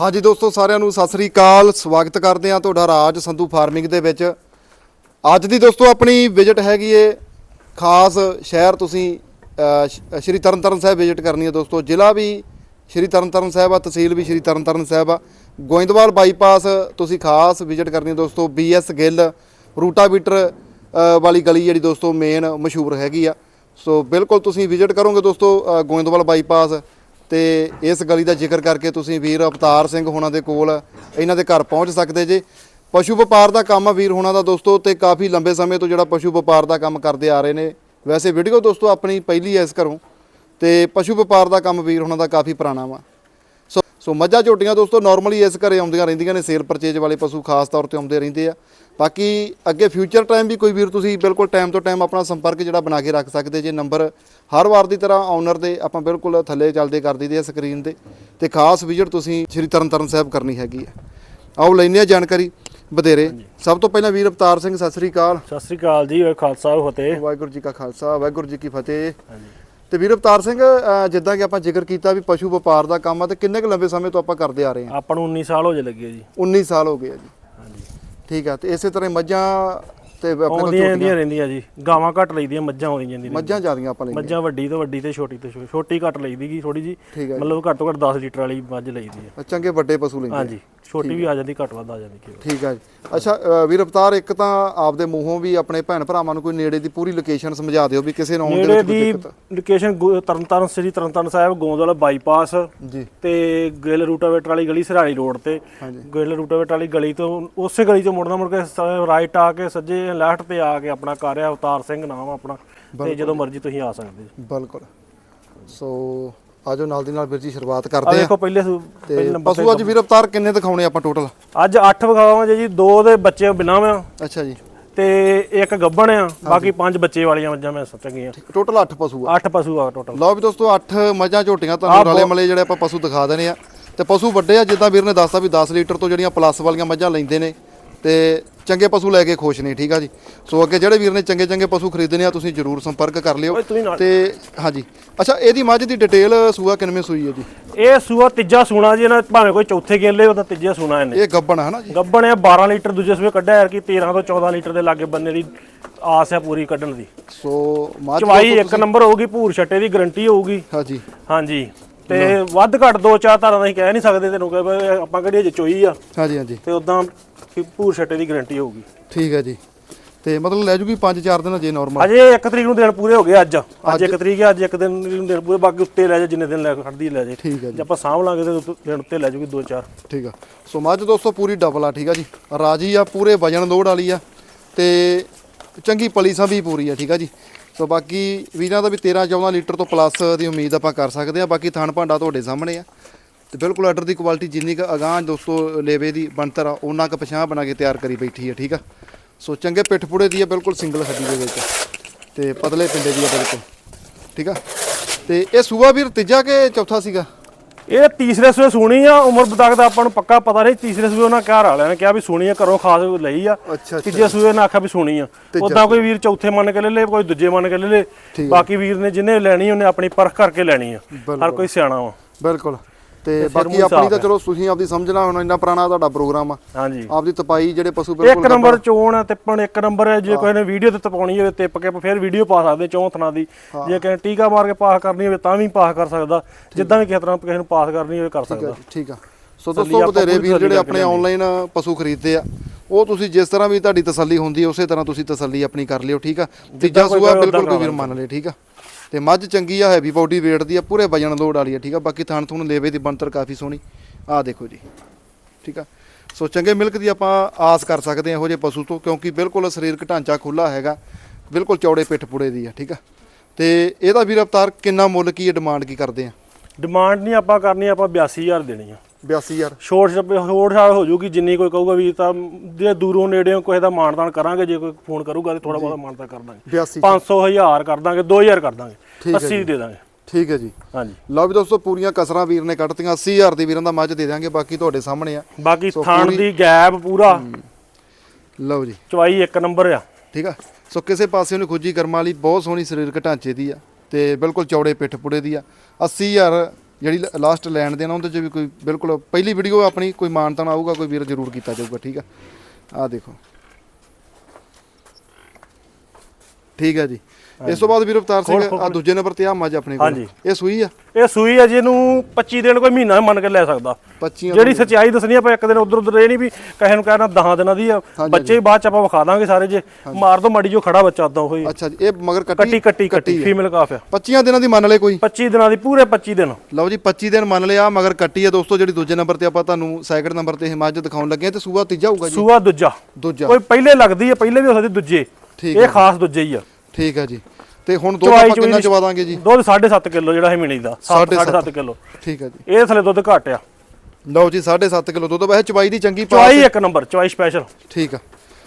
ਹਾਂਜੀ ਦੋਸਤੋ ਸਾਰਿਆਂ ਨੂੰ ਸਤਿ ਸ੍ਰੀ ਅਕਾਲ। ਸਵਾਗਤ ਕਰਦੇ ਹਾਂ ਤੁਹਾਡਾ ਰਾਜ ਸੰਧੂ ਫਾਰਮਿੰਗ ਦੇ ਵਿੱਚ। ਅੱਜ ਦੀ ਦੋਸਤੋ ਆਪਣੀ ਵਿਜ਼ਿਟ ਹੈਗੀ ਏ ਖਾਸ ਸ਼ਹਿਰ ਤੁਸੀਂ ਅ, ਸ਼- ਸ਼੍ਰੀ ਤਰਨਤਾਰਨ ਸਾਹਿਬ ਵਿਜ਼ਿਟ ਕਰਨੀ ਹੈ ਦੋਸਤੋ। ਜ਼ਿਲ੍ਹਾ ਵੀ ਸ਼੍ਰੀ ਤਰਨਤਾਰਨ ਸਾਹਿਬ ਆ ਤਹਿਸੀਲ ਵੀ ਸ਼੍ਰੀ ਤਰਨਤਾਰਨ ਸਾਹਿਬ ਆ। ਗੋਇੰਦਵਾਲ ਬਾਈਪਾਸ ਤੁਸੀਂ ਖਾਸ ਵਿਜ਼ਿਟ ਕਰਨੀ ਹੈ ਦੋਸਤੋ। ਬੀਐਸ ਗਿੱਲ ਰੂਟਾਵੀਟਰ ਵਾਲੀ ਗਲੀ ਜਿਹੜੀ ਦੋਸਤੋ ਮੇਨ ਮਸ਼ਹੂਰ ਹੈਗੀ ਆ। ਸੋ ਬਿਲਕੁਲ ਤੁਸੀਂ ਵਿਜ਼ਿਟ ਕਰੋਗੇ ਦੋਸਤੋ ਗੋਇੰਦਵਾਲ ਬਾਈਪਾਸ ਤੇ ਇਸ ਗਲੀ ਦਾ ਜ਼ਿਕਰ ਕਰਕੇ ਤੁਸੀਂ ਵੀਰ ਅਵਤਾਰ ਸਿੰਘ ਹੋਣਾ ਦੇ ਕੋਲ ਇਹਨਾਂ ਦੇ ਘਰ ਪਹੁੰਚ ਸਕਦੇ ਜੇ। ਪਸ਼ੂ ਵਪਾਰ ਦਾ ਕੰਮ ਆ ਵੀਰ ਹੋਣਾ ਦਾ ਦੋਸਤੋ ਤੇ ਕਾਫੀ ਲੰਬੇ ਸਮੇਂ ਤੋਂ ਜਿਹੜਾ ਪਸ਼ੂ ਵਪਾਰ ਦਾ ਕੰਮ ਕਰਦੇ ਆ ਰਹੇ ਨੇ। ਵੈਸੇ ਵੀਡੀਓ ਦੋਸਤੋ ਆਪਣੀ ਪਹਿਲੀ ਐ ਇਸ ਘਰੋਂ ਤੇ ਪਸ਼ੂ ਵਪਾਰ ਦਾ ਕੰਮ ਵੀਰ ਹੋਣਾ ਦਾ ਕਾਫੀ ਪੁਰਾਣਾ ਵਾ। ਸੋ ਸੋ ਮੱਝਾਂ ਝੋਟੀਆਂ ਦੋਸਤੋ ਨਾਰਮਲੀ ਇਸ ਘਰੇ ਆਉਂਦੀਆਂ ਰਹਿੰਦੀਆਂ ਨੇ ਸੇਲ ਪਰਚੇਜ ਵਾਲੇ ਪਸ਼ੂ ਖਾਸ ਤੌਰ ਤੇ ਆਉਂਦੇ ਰਹਿੰਦੇ ਆ। ਬਾਕੀ ਅੱਗੇ ਫਿਊਚਰ ਟਾਈਮ ਵੀ ਕੋਈ ਵੀਰ ਤੁਸੀਂ ਬਿਲਕੁਲ ਟਾਈਮ ਤੋਂ ਟਾਈਮ ਆਪਣਾ ਸੰਪਰਕ ਜਿਹੜਾ ਬਣਾ ਕੇ ਰੱਖ ਸਕਦੇ ਜੇ ਨੰਬਰ ਹਰ ਵਾਰ ਦੀ ਤਰ੍ਹਾਂ ਓਨਰ ਦੇ ਆਪਾਂ ਬਿਲਕੁਲ ਥੱਲੇ ਚੱਲਦੇ ਕਰ ਦਈਦੇ ਆ ਸਕਰੀਨ ਤੇ। ਤੇ ਖਾਸ ਵਿਜ਼ਿਟ ਤੁਸੀਂ ਸ਼੍ਰੀ ਤਰਨਤਾਰਨ ਸਾਹਿਬ ਕਰਨੀ ਹੈਗੀ ਆ। ਆਓ ਲੈਂਦੇ ਆ ਜਾਣਕਾਰੀ ਵਧੇਰੇ ਸਭ ਤੋਂ ਪਹਿਲਾਂ ਵੀਰ ਅਵਤਾਰ ਸਿੰਘ ਸਤਿ ਸ੍ਰੀ ਅਕਾਲ। ਸਤਿ ਸ੍ਰੀ ਅਕਾਲ ਜੀ ਖਾਲਸਾ ਫਤਿਹ। ਵਾਹਿਗੁਰੂ ਜੀ ਕਾ ਖਾਲਸਾ ਵਾਹਿਗੁਰੂ ਜੀ ਕੀ ਫਤਿਹ। ਤੇ ਵੀਰ ਅਵਤਾਰ ਸਿੰਘ ਜਿੱਦਾਂ ਕਿ ਆਪਾਂ ਜ਼ਿਕਰ ਕੀਤਾ ਵੀ ਪਸ਼ੂ ਵਪਾਰ ਦਾ ਕੰਮ ਆ ਤੇ ਕਿੰਨੇ ਕੁ ਲੰਬੇ ਸਮੇਂ ਤੋਂ ਆਪਾਂ ਕਰਦੇ ਆ ਰਹੇ ਹਾਂ? ਆਪਾਂ ਨੂੰ 19 ਸਾਲ ਹੋ ਜੇ ਲੱਗੇ ਜੀ। 19 ਸਾਲ ਹੋ ਗਏ ਆ ਜੀ। ਹਾਂਜੀ। ਠੀਕ ਆ ਤੇ ਇਸੇ ਤਰ੍ਹਾਂ ਮੱਝਾਂ ਤੇ ਆਪਣੇ ਕੋਲ ਆਉਂਦੀਆਂ ਰਹਿੰਦੀਆਂ ਜੀ। ਗਾਵਾਂ ਘੱਟ ਲਈਦੀਆਂ ਮੱਝਾਂ ਆਉਂਦੀਆਂ ਜਾਂਦੀਆਂ ਮੱਝਾਂ ਜ਼ਿਆਦੀਆਂ ਆਪਾਂ ਲੈਂਦੇ ਮੱਝਾਂ ਵੱਡੀ ਤੋਂ ਵੱਡੀ ਤੇ ਛੋਟੀ ਤੋਂ ਛੋਟੀ। ਘੱਟ ਲਈਦੀ ਥੋੜੀ ਜੀ। ਆ। ਮਤਲਬ ਘੱਟ ਤੋਂ ਘੱਟ 10 ਲੀਟਰ ਵਾਲੀ ਮੱਝ ਲਈਦੀ ਹੈ ਆ, ਚੰਗੇ ਵੱਡੇ ਪਸ਼ੂ ਲੈਂਦੇ ਆ। ਹਾਂਜੀ। ਛੋਟੀ ਵੀ ਆ ਜਾਂਦੀ ਘੱਟ ਵੱਧ ਆ ਜਾਂਦੀ ਕਈ ਵਾਰ। ਠੀਕ ਆ ਜੀ। ਅੱਛਾ ਵੀਰ ਅਵਤਾਰ ਇੱਕ ਤਾਂ ਆਪਦੇ ਮੂੰਹੋਂ ਵੀ ਆਪਣੇ ਭੈਣ ਭਰਾਵਾਂ ਨੂੰ ਕੋਈ ਨੇੜੇ ਦੀ ਪੂਰੀ ਲੋਕੇਸ਼ਨ ਸਮਝਾ ਦਿਓ ਵੀ ਕਿਸੇ ਨੂੰ ਆਉਣ ਦੇ ਵਿੱਚ ਕੋਈ ਦੀ ਦਿੱਕਤ ਲੋਕੇਸ਼ਨ ਤਰਨਤਾਰਨ ਸ੍ਰੀ ਤਰਨਤਾਰਨ ਸਾਹਿਬ ਗੋਂਦਵਾਲ ਬਾਈਪਾਸ ਜੀ। ਤੇ ਗਿੱਲ ਰੂਟਾਵੇਟਰ ਵਾਲੀ ਗਲੀ ਸਰਾਲੀ ਰੋਡ ਤੇ। ਗਿੱਲ ਰੂਟਾਵੇਟਰ ਵਾਲੀ ਗਲੀ ਤੋਂ ਉਸੇ ਗਲੀ ਤੋਂ ਮੁੜਨਾ ਮੁੜ ਕੇ ਰਾਈਟ ਆ ਕੇ ਸੱਜੇ ਲੈਫਟ ਤੇ ਆ ਕੇ ਆਪਣਾ ਘਰ ਆ ਅਵਤਾਰ ਸਿੰਘ ਨਾਮ ਆਪਣਾ। ਤੇ ਜਦੋਂ ਮਰਜ਼ੀ ਤੁਸੀਂ ਆ ਸਕਦੇ ਬਿਲਕੁਲ। ਸੋ ਆਜੋ ਨਾਲ ਦੀ ਨਾਲ ਵੀਰ ਜੀ ਸ਼ੁਰੂਆਤ ਆ ਕਰਦੇ ਆ ਦੇਖੋ ਪਹਿਲੇ ਸੂ- ਪਹਿਲੇ ਤੇ ਨੰਬਰ ਪਸ਼ੂ ਅੱਜ ਵੀਰ ਅਵਤਾਰ ਕਿੰਨੇ ਦਿਖਾਉਣੇ ਆਪਾਂ ਟੋਟਲ ਅੱਜ 8 ਵਿਖਾਵਾਂਗੇ ਜੀ ਦੋ ਦੇ ਬੱਚੇ ਬਿਨਾਂ ਵਾ ਅੱਛਾ ਜੀ। ਤੇ ਇੱਕ ਗੱਭਣ ਆ ਬਾਕੀ ਪੰਜ ਬੱਚੇ ਵਾਲੀਆਂ ਮੱਝਾਂ ਮੈਂ ਚੰਗੀਆਂ ਟੋਟਲ 8 ਪਸ਼ੂ ਆ। 8 ਪਸ਼ੂ ਆ ਟੋਟਲ ਲਓ ਵੀ ਦੋਸਤੋ 8 ਮੱਝਾਂ ਝੋਟੀਆਂ ਤੁਹਾਨੂੰ ਰਲੇ ਮਲੇ ਜਿਹੜੇ ਆਪਾਂ ਪਸ਼ੂ ਦਿਖਾ ਦੇਣੇ ਆ। ਤੇ ਪਸ਼ੂ ਵੱਡੇ ਆ ਜਿੱਦਾਂ ਵੀਰ ਨੇ ਦੱਸਤਾ ਵੀ 10 ਲੀਟਰ ਤੋਂ ਜਿਹੜੀਆਂ ਪਲੱਸ ਵਾਲੀਆਂ ਮੱਝਾਂ ਲੈਂਦੇ ਨੇ ਤੇ ਚੰਗੇ ਪਸ਼ੂ ਲੈ ਕੇ ਖੁਸ਼ ਨੇ ਠੀਕ ਆ ਜੀ? ਸੋ ਅੱਗੇ ਜਿਹੜੇ ਵੀਰ ਨੇ ਚੰਗੇ ਚੰਗੇ ਪਸ਼ੂ ਖਰੀਦਣੇ ਆ ਤੁਸੀਂ ਜਰੂਰ ਸੰਪਰਕ ਕਰ ਲਿਓ ਤੇ ਹਾਂਜੀ। ਅੱਛਾ ਇਹਦੀ ਮੱਝ ਦੀ ਡਿਟੇਲ ਸੂਆ ਕਿੰਨਵੇਂ ਸੂਈ ਹੈ ਜੀ? ਇਹ ਸੂਆ ਤੀਜਾ ਸੂਣਾ ਜੀ ਇਹਨਾਂ ਭਾਵੇਂ ਕੋਈ ਚੌਥੇ ਗੇਲੇ ਉਹਦਾ ਤੀਜਾ ਸੂਣਾ ਇਹਨੇ। ਇਹ ਗੱਬਣ ਹੈ ਨਾ ਜੀ? ਗੱਭਣ ਇਹ 12 ਲੀਟਰ ਦੂਜੇ ਸੂਏ ਕੱਢਿਆ ਯਾਰ ਕਿ 13 ਤੋਂ 14 ਲੀਟਰ ਦੇ ਲਾਗੇ ਬੰਨੇ ਦੀ ਆਸ ਹੈ ਪੂਰੀ ਕੱਢਣ ਦੀ। ਸੋ ਮੱਝ ਚਵਾਈ ਇੱਕ ਨੰਬਰ ਹੋਊਗੀ ਭੂਰ ਛੱਟੇ ਦੀ ਗਾਰੰਟੀ ਹੋਊਗੀ। ਹਾਂਜੀ। ਹਾਂਜੀ। ਤੇ ਵੱਧ ਘੱਟ ਦੋ ਚਾਰ ਧਾਰਾਂ ਦਾ ਅਸੀਂ ਕਹਿ ਨਹੀਂ ਸਕਦੇ ਤੈਨੂੰ ਕਿ ਆਪਾਂ ਕਿਹੜੀ ਚੋਈ ਆ। ਹਾਂਜੀ ਹਾਂਜੀ। ਤੇ ਉਦਾਂ ਭੂਰ ਛੱਟੇ ਦੀ ਗਾਰੰਟੀ ਹੋਊਗੀ। ਠੀਕ ਹੈ ਜੀ। ਤੇ ਮਤਲਬ ਲੈ ਜੂਗੀ 5-4 ਦਿਨ ਜੇ ਨਾਰਮਲ ਅਜੇ 1 ਤਰੀਕ ਨੂੰ ਦਿਨ ਪੂਰੇ ਹੋ ਗਏ ਅੱਜ। ਅੱਜ 1 ਤਰੀਕ ਹੈ ਅੱਜ ਇੱਕ ਦਿਨ ਨੂੰ ਦਿਨ ਪੂਰੇ ਬਾਕੀ ਉੱਤੇ ਲੈ ਜਾ ਜਿੰਨੇ ਦਿਨ ਲੈ ਕੇ ਖੜਦੀ ਲੈ ਜੇ। ਠੀਕ ਹੈ ਜੀ। ਜੇ ਆਪਾਂ ਸਾਂਭ ਲਾਂਗੇ ਤੇ ਦਿਨ ਉੱਤੇ ਲੈ ਜੂਗੀ ਦੋ ਚਾਰ। ਠੀਕ ਆ। ਸੋ ਮੱਝ ਦੋਸਤੋ ਪੂਰੀ ਡਬਲ ਆ ਠੀਕ ਆ ਜੀ। ਰਾਜੀ ਆ ਪੂਰੇ ਵਜਨ ਲੋਡ ਵਾਲੀ ਆ। ਤੇ ਚੰਗੀ ਪਲੀਸਾਂ ਵੀ ਪੂਰੀ ਆ ਠੀਕ ਆ ਜੀ। ਸੋ ਬਾਕੀ ਵੀਰਾਂ ਦਾ ਵੀ 13 14 ਲੀਟਰ ਤੋਂ ਪਲੱਸ ਦੀ ਉਮੀਦ ਆਪਾਂ ਕਰ ਸਕਦੇ ਆ। ਬਾਕੀ ਥਣ ਭਾਂਡਾ ਤੁਹਾਡੇ ਸਾਹਮਣੇ ਆ। ਤੇ ਬਿਲਕੁਲ ਆਰਡਰ ਦੀ ਕੁਆਲਿਟੀ ਜਿੰਨੀ ਕੁ ਅਗਾਂਹ ਦੋਸਤੋ ਲੇਵੇ ਦੀ ਬਣਤਰ ਆ ਉਹਨਾਂ ਕੁ ਪਛਾਣ ਬਣਾ ਕੇ ਤਿਆਰ ਕਰੀ ਬੈਠੀ ਆ ਠੀਕ ਆ? ਸੋ ਚੰਗੇ ਪਿੱਠ ਪੁੜੇ ਦੀ ਆ ਬਿਲਕੁਲ ਸਿੰਗਲ ਹੱਡੀ ਦੇ ਵਿੱਚ। ਤੇ ਪਤਲੇ ਪਿੰਡੇ ਦੀ ਆ ਬਿਲਕੁਲ ਠੀਕ ਆ? ਤੇ ਇਹ ਸੂਆ ਵੀਰ ਤੀਜਾ ਕਿ ਚੌਥਾ ਸੀਗਾ? ਇਹ ਤੀਸਰੇ ਸੂਏ ਸੁਣੀ ਆ ਉਮਰ ਬਤਕ ਦਾ ਆਪਾਂ ਨੂੰ ਪੱਕਾ ਪਤਾ ਨਹੀਂ ਤੀਸਰੇ ਸੂਏ ਉਹਨਾਂ ਘਰ ਵਾਲਿਆਂ ਨੇ ਕਿਹਾ ਵੀ ਸੁਣੀ ਆ ਘਰੋਂ ਖਾਸ ਲਈ ਆ। ਤੀਜੇ ਸੂਏ ਨੇ ਆਖਿਆ ਵੀ ਸੁਣੀ ਆ। ਉਦਾਂ ਕੋਈ ਵੀਰ ਚੌਥੇ ਮੰਨ ਕੇ ਲੈ ਲੇ ਕੋਈ ਦੂਜੇ ਮੰਨ ਕੇ ਲੈ ਲੇ। ਬਾਕੀ ਵੀਰ ਨੇ ਜਿਹਨੇ ਲੈਣੀ ਉਹਨੇ ਆਪਣੀ ਪਰਖ ਕਰਕੇ ਲੈਣੀ ਆ। ਹਰ ਕੋਈ ਸਿਆਣਾ ਵਾ। ਬਿਲਕੁਲ। ਤੇ ਬਾਕੀ ਆਪਣੀ ਤਾਂ ਚਲੋ ਤੁਸੀਂ ਆਪਦੀ ਸਮਝਣਾ ਹੁਣ ਇੰਨਾ ਪੁਰਾਣਾ ਤੁਹਾਡਾ ਪ੍ਰੋਗਰਾਮ ਆ। ਹਾਂਜੀ। ਆਪਦੀ ਤਪਾਈ ਜਿਹੜੇ ਪਸ਼ੂ ਇੱਕ ਬਿਲਕੁਲ ਨੰਬਰ ਚੋਣ ਆ ਤਿੱਪਣ ਇੱਕ ਨੰਬਰ ਹੈ ਜੇ ਕੋਈ ਨੇ ਵੀਡੀਓ ਤੇ ਤਪਾਉਣੀ ਹੋਵੇ ਤਿੱਪ ਕੇ ਫਿਰ ਵੀਡੀਓ ਪਾ ਸਕਦੇ ਚੌਂ ਥਣਾ ਦੀ। ਜੇ ਕਿਸੇ ਟੀਕਾ ਮਾਰ ਕੇ ਪਾਸ ਕਰਨੀ ਹੋਵੇ ਤਾਂ ਵੀ ਪਾਸ ਕਰ ਸਕਦਾ। ਜਿੱਦਾਂ ਵੀ ਕਿਸੇ ਤਰ੍ਹਾਂ ਕਿਸੇ ਨੂੰ ਪਾਸ ਕਰਨੀ ਹੋਵੇ ਕਰ ਸਕਦਾ। ਠੀਕ ਆ। ਸੋ ਦੋਸਤੋ ਬਥੇਰੇ ਵੀਰ ਜਿਹੜੇ ਆਪਣੇ ਆਨਲਾਈਨ ਪਸ਼ੂ ਖਰੀਦਦੇ ਆ ਉਹ ਤੁਸੀਂ ਜਿਸ ਤਰ੍ਹਾਂ ਵੀ ਤੁਹਾਡੀ ਤਸੱਲੀ ਹੁੰਦੀ ਹੈ ਉਸੇ ਤਰ੍ਹਾਂ ਤੁਸੀਂ ਤਸੱਲੀ ਆਪਣੀ ਕਰ ਲਿਓ ਠੀਕ ਆ? ਤੀਜਾ ਸੂਆ ਬਿਲਕੁਲ ਕੋਈ ਵੀਰ ਮੰਨ ਲੇ ਠੀਕ ਆ? ਤੇ ਮੱਝ ਚੰਗੀ ਆ ਹੈਵੀ ਬਾਡੀ weight ਦੀ ਆ, ਪੂਰੇ ਵਜਨ ਲੋਡ ਵਾਲੀ ਆ, ਠੀਕ ਆ? ਬਾਕੀ ਥਣ ਥੂਣ ਲੇਵੇ ਦੀ ਬਣਤਰ ਕਾਫੀ ਸੋਹਣੀ। ਆ ਦੇਖੋ ਜੀ, ਠੀਕ ਆ? ਸੋ ਚੰਗੇ ਮਿਲਕ ਦੀ ਆਪਾਂ ਆਸ ਕਰ ਸਕਦੇ ਹਾਂ ਇਹੋ ਜਿਹੇ ਪਸ਼ੂ ਤੋਂ, ਕਿਉਂਕਿ ਬਿਲਕੁਲ ਸਰੀਰਕ ਢਾਂਚਾ ਖੁੱਲਾ ਹੈਗਾ, ਬਿਲਕੁਲ ਚੌੜੇ ਪਿੱਠ ਪੁੜੇ ਦੀ ਆ, ਠੀਕ ਆ? ਤੇ ਇਹਦਾ ਵੀਰ ਅਵਤਾਰ ਕਿੰਨਾ ਮੁੱਲ ਕੀ ਡਿਮਾਂਡ ਕੀ ਕਰਦੇ ਆ? ਡਿਮਾਂਡ ਨਹੀਂ ਆਪਾਂ ਕਰਨੀ, ਆਪਾਂ 82000 ਦੇਣੀ ਆ। 82000 ਛੋਟ ਛੋਟ ਛਾੜ ਹੋ ਜੂਗੀ ਜਿੰਨੀ ਕੋਈ ਕਹੂਗਾ ਵੀ ਤਾਂ ਜੇ ਦੂਰੋਂ ਨੇੜਿਓਂ ਕਿਸੇ ਦਾ ਮਾਨਦਾਨ ਕਰਾਂਗੇ ਜੇ ਕੋਈ ਫੋਨ ਕਰੂਗਾ ਤੇ ਥੋੜਾ ਬਹੁਤਾ ਮਾਨਦਾਨ ਕਰ ਦਾਂਗੇ। 82 500 1000 ਕਰ ਦਾਂਗੇ 2000 ਕਰ ਦਾਂਗੇ 80 ਦੇ ਦਾਂਗੇ। ਠੀਕ ਹੈ ਜੀ। ਹਾਂਜੀ। ਲਓ ਵੀ ਦੋਸਤੋ ਪੂਰੀਆਂ ਕਸਰਾਂ ਵੀਰ ਨੇ ਕੱਢਤੀਆਂ 80000 ਦੀ ਵੀਰਾਂ ਦਾ ਮੱਝ ਦੇ ਦਾਂਗੇ ਬਾਕੀ ਤੁਹਾਡੇ ਸਾਹਮਣੇ ਆ। ਬਾਕੀ ਥਾਣ ਦੀ ਗੈਪ ਪੂਰਾ। ਲਓ ਜੀ। ਚਵਾਈ ਇੱਕ ਨੰਬਰ ਆ। ਠੀਕ ਆ? ਸੋ ਕਿਸੇ ਪਾਸੇ ਉਹਨੇ ਖੋਜੀ ਕਰਮਾਂ ਵਾਲੀ ਬਹੁਤ ਸੋਹਣੀ ਸਰੀਰਕ ਢਾਂਚੇ ਦੀ ਆ ਤੇ ਬਿਲਕੁਲ ਚੌੜੇ ਪਿੱਠ ਪੁੜੇ ਦੀ ਆ। 80000 ਜਿਹੜੀ ਲਾਸਟ ਲੈਣ ਦੇਣਾ ਉਹਦੇ 'ਚ ਵੀ ਕੋਈ ਬਿਲਕੁਲ ਪਹਿਲੀ ਵੀਡੀਓ ਆਪਣੀ ਕੋਈ ਮਾਨਤਾਨ ਆਊਗਾ, ਕੋਈ ਵੀਰ ਜ਼ਰੂਰ ਕੀਤਾ ਜਾਊਗਾ, ਠੀਕ ਆ? ਆ ਦੇਖੋ। ਠੀਕ ਹੈ ਜੀ। ਇਸ ਤੋਂ ਬਾਅਦ ਵੀਰ ਅਵਤਾਰ ਸਿੰਘ ਆ ਦੂਜੇ ਨੰਬਰ ਤੇ ਆ ਮੱਝ ਆਪਣੇ ਕੋਲ। ਇਹ ਸੂਈ ਆ? ਇਹ ਸੂਈ ਆ ਜਿਹਨੂੰ 25 ਦਿਨ ਕੋਈ ਮਹੀਨਾ ਮੰਨ ਕੇ ਲੈ ਸਕਦਾ। 25 ਜਿਹੜੀ ਸੱਚਾਈ ਦੱਸਣੀ ਆਪਾਂ ਇੱਕ ਦਿਨ ਉਧਰ ਉਧਰ ਇਹ ਨਹੀਂ ਵੀ ਕਹੇ ਨੂੰ ਕਹਿਣਾ 10 ਦਿਨਾਂ ਦੀ ਆ। ਬੱਚੇ ਬਾਅਦ ਚ ਆਪਾਂ ਵਿਖਾ ਦਾਂਗੇ ਸਾਰੇ ਜੇ। ਮਾਰ ਦੋ ਮੜੀ ਜੋ ਖੜਾ ਬੱਚਾ ਉਦਾਂ ਉਹੀ। ਅੱਛਾ ਜੀ ਇਹ ਮਗਰ ਕੱਟੀ ਕੱਟੀ ਕੱਟੀ। ਫੀਮੇਲ ਕਾਫ ਆ। 25 ਦਿਨਾਂ ਦੀ ਮੰਨ ਲਏ ਕੋਈ? 25 ਦਿਨਾਂ ਦੀ ਪੂਰੇ 25 ਦਿਨ। ਲਓ ਜੀ 25 ਦਿਨ ਮੰਨ ਲਿਆ ਮਗਰ ਕੱਟੀ ਆ ਦੋਸਤੋ ਜਿਹੜੀ ਦੂਜੇ ਨੰਬਰ ਤੇ ਆਪਾਂ ਤੁਹਾਨੂੰ ਸੈਕਿੰਡ ਨੰਬਰ ਤੇ ਮੱਝ ਦਿਖਾਉਣ ਲੱਗੇ ਤੇ ਸੂਆ ਤੀਜਾ ਹੋਊਗਾ ਜੀ। ਸੂਆ ਦੂਜਾ। ਦੂਜਾ। ਕੋਈ ਪਹਿਲੇ ਲੱਗਦੀ ਆ ਪਹਿਲੇ ਵੀ ਹੋ ਸਕਦੀ ਦੂਜੇ। ਠੀਕ ਇਹ ਖਾਸ ਦੂਜੇ ਹੀ ਆ। ਠੀਕ ਆ ਜੀ। ਤੇ ਹੁਣ ਦੁੱਧ ਆਪਾਂ ਕਿੰਨਾ ਚਵਾ ਦਾਂਗੇ ਜੀ? ਦੁੱਧ 7.5 ਕਿਲੋ ਜਿਹੜਾ ਹੈ ਮਿਣੀ ਦਾ। ਸਾਢੇ ਸੱਤ। 7.5 ਕਿਲੋ। ਠੀਕ ਆ ਜੀ। ਇਹ ਥਲੇ ਦੁੱਧ ਘੱਟ ਆ। ਲਓ ਜੀ 7.5 ਕਿਲੋ ਦੁੱਧ। ਵੈਸੇ ਚਵਾਈ ਦੀ ਚੰਗੀ ਪਾ ਚਵਾਈ ਇੱਕ ਨੰਬਰ ਚਵਾਈ ਸਪੈਸ਼ਲ ਠੀਕ ਆ।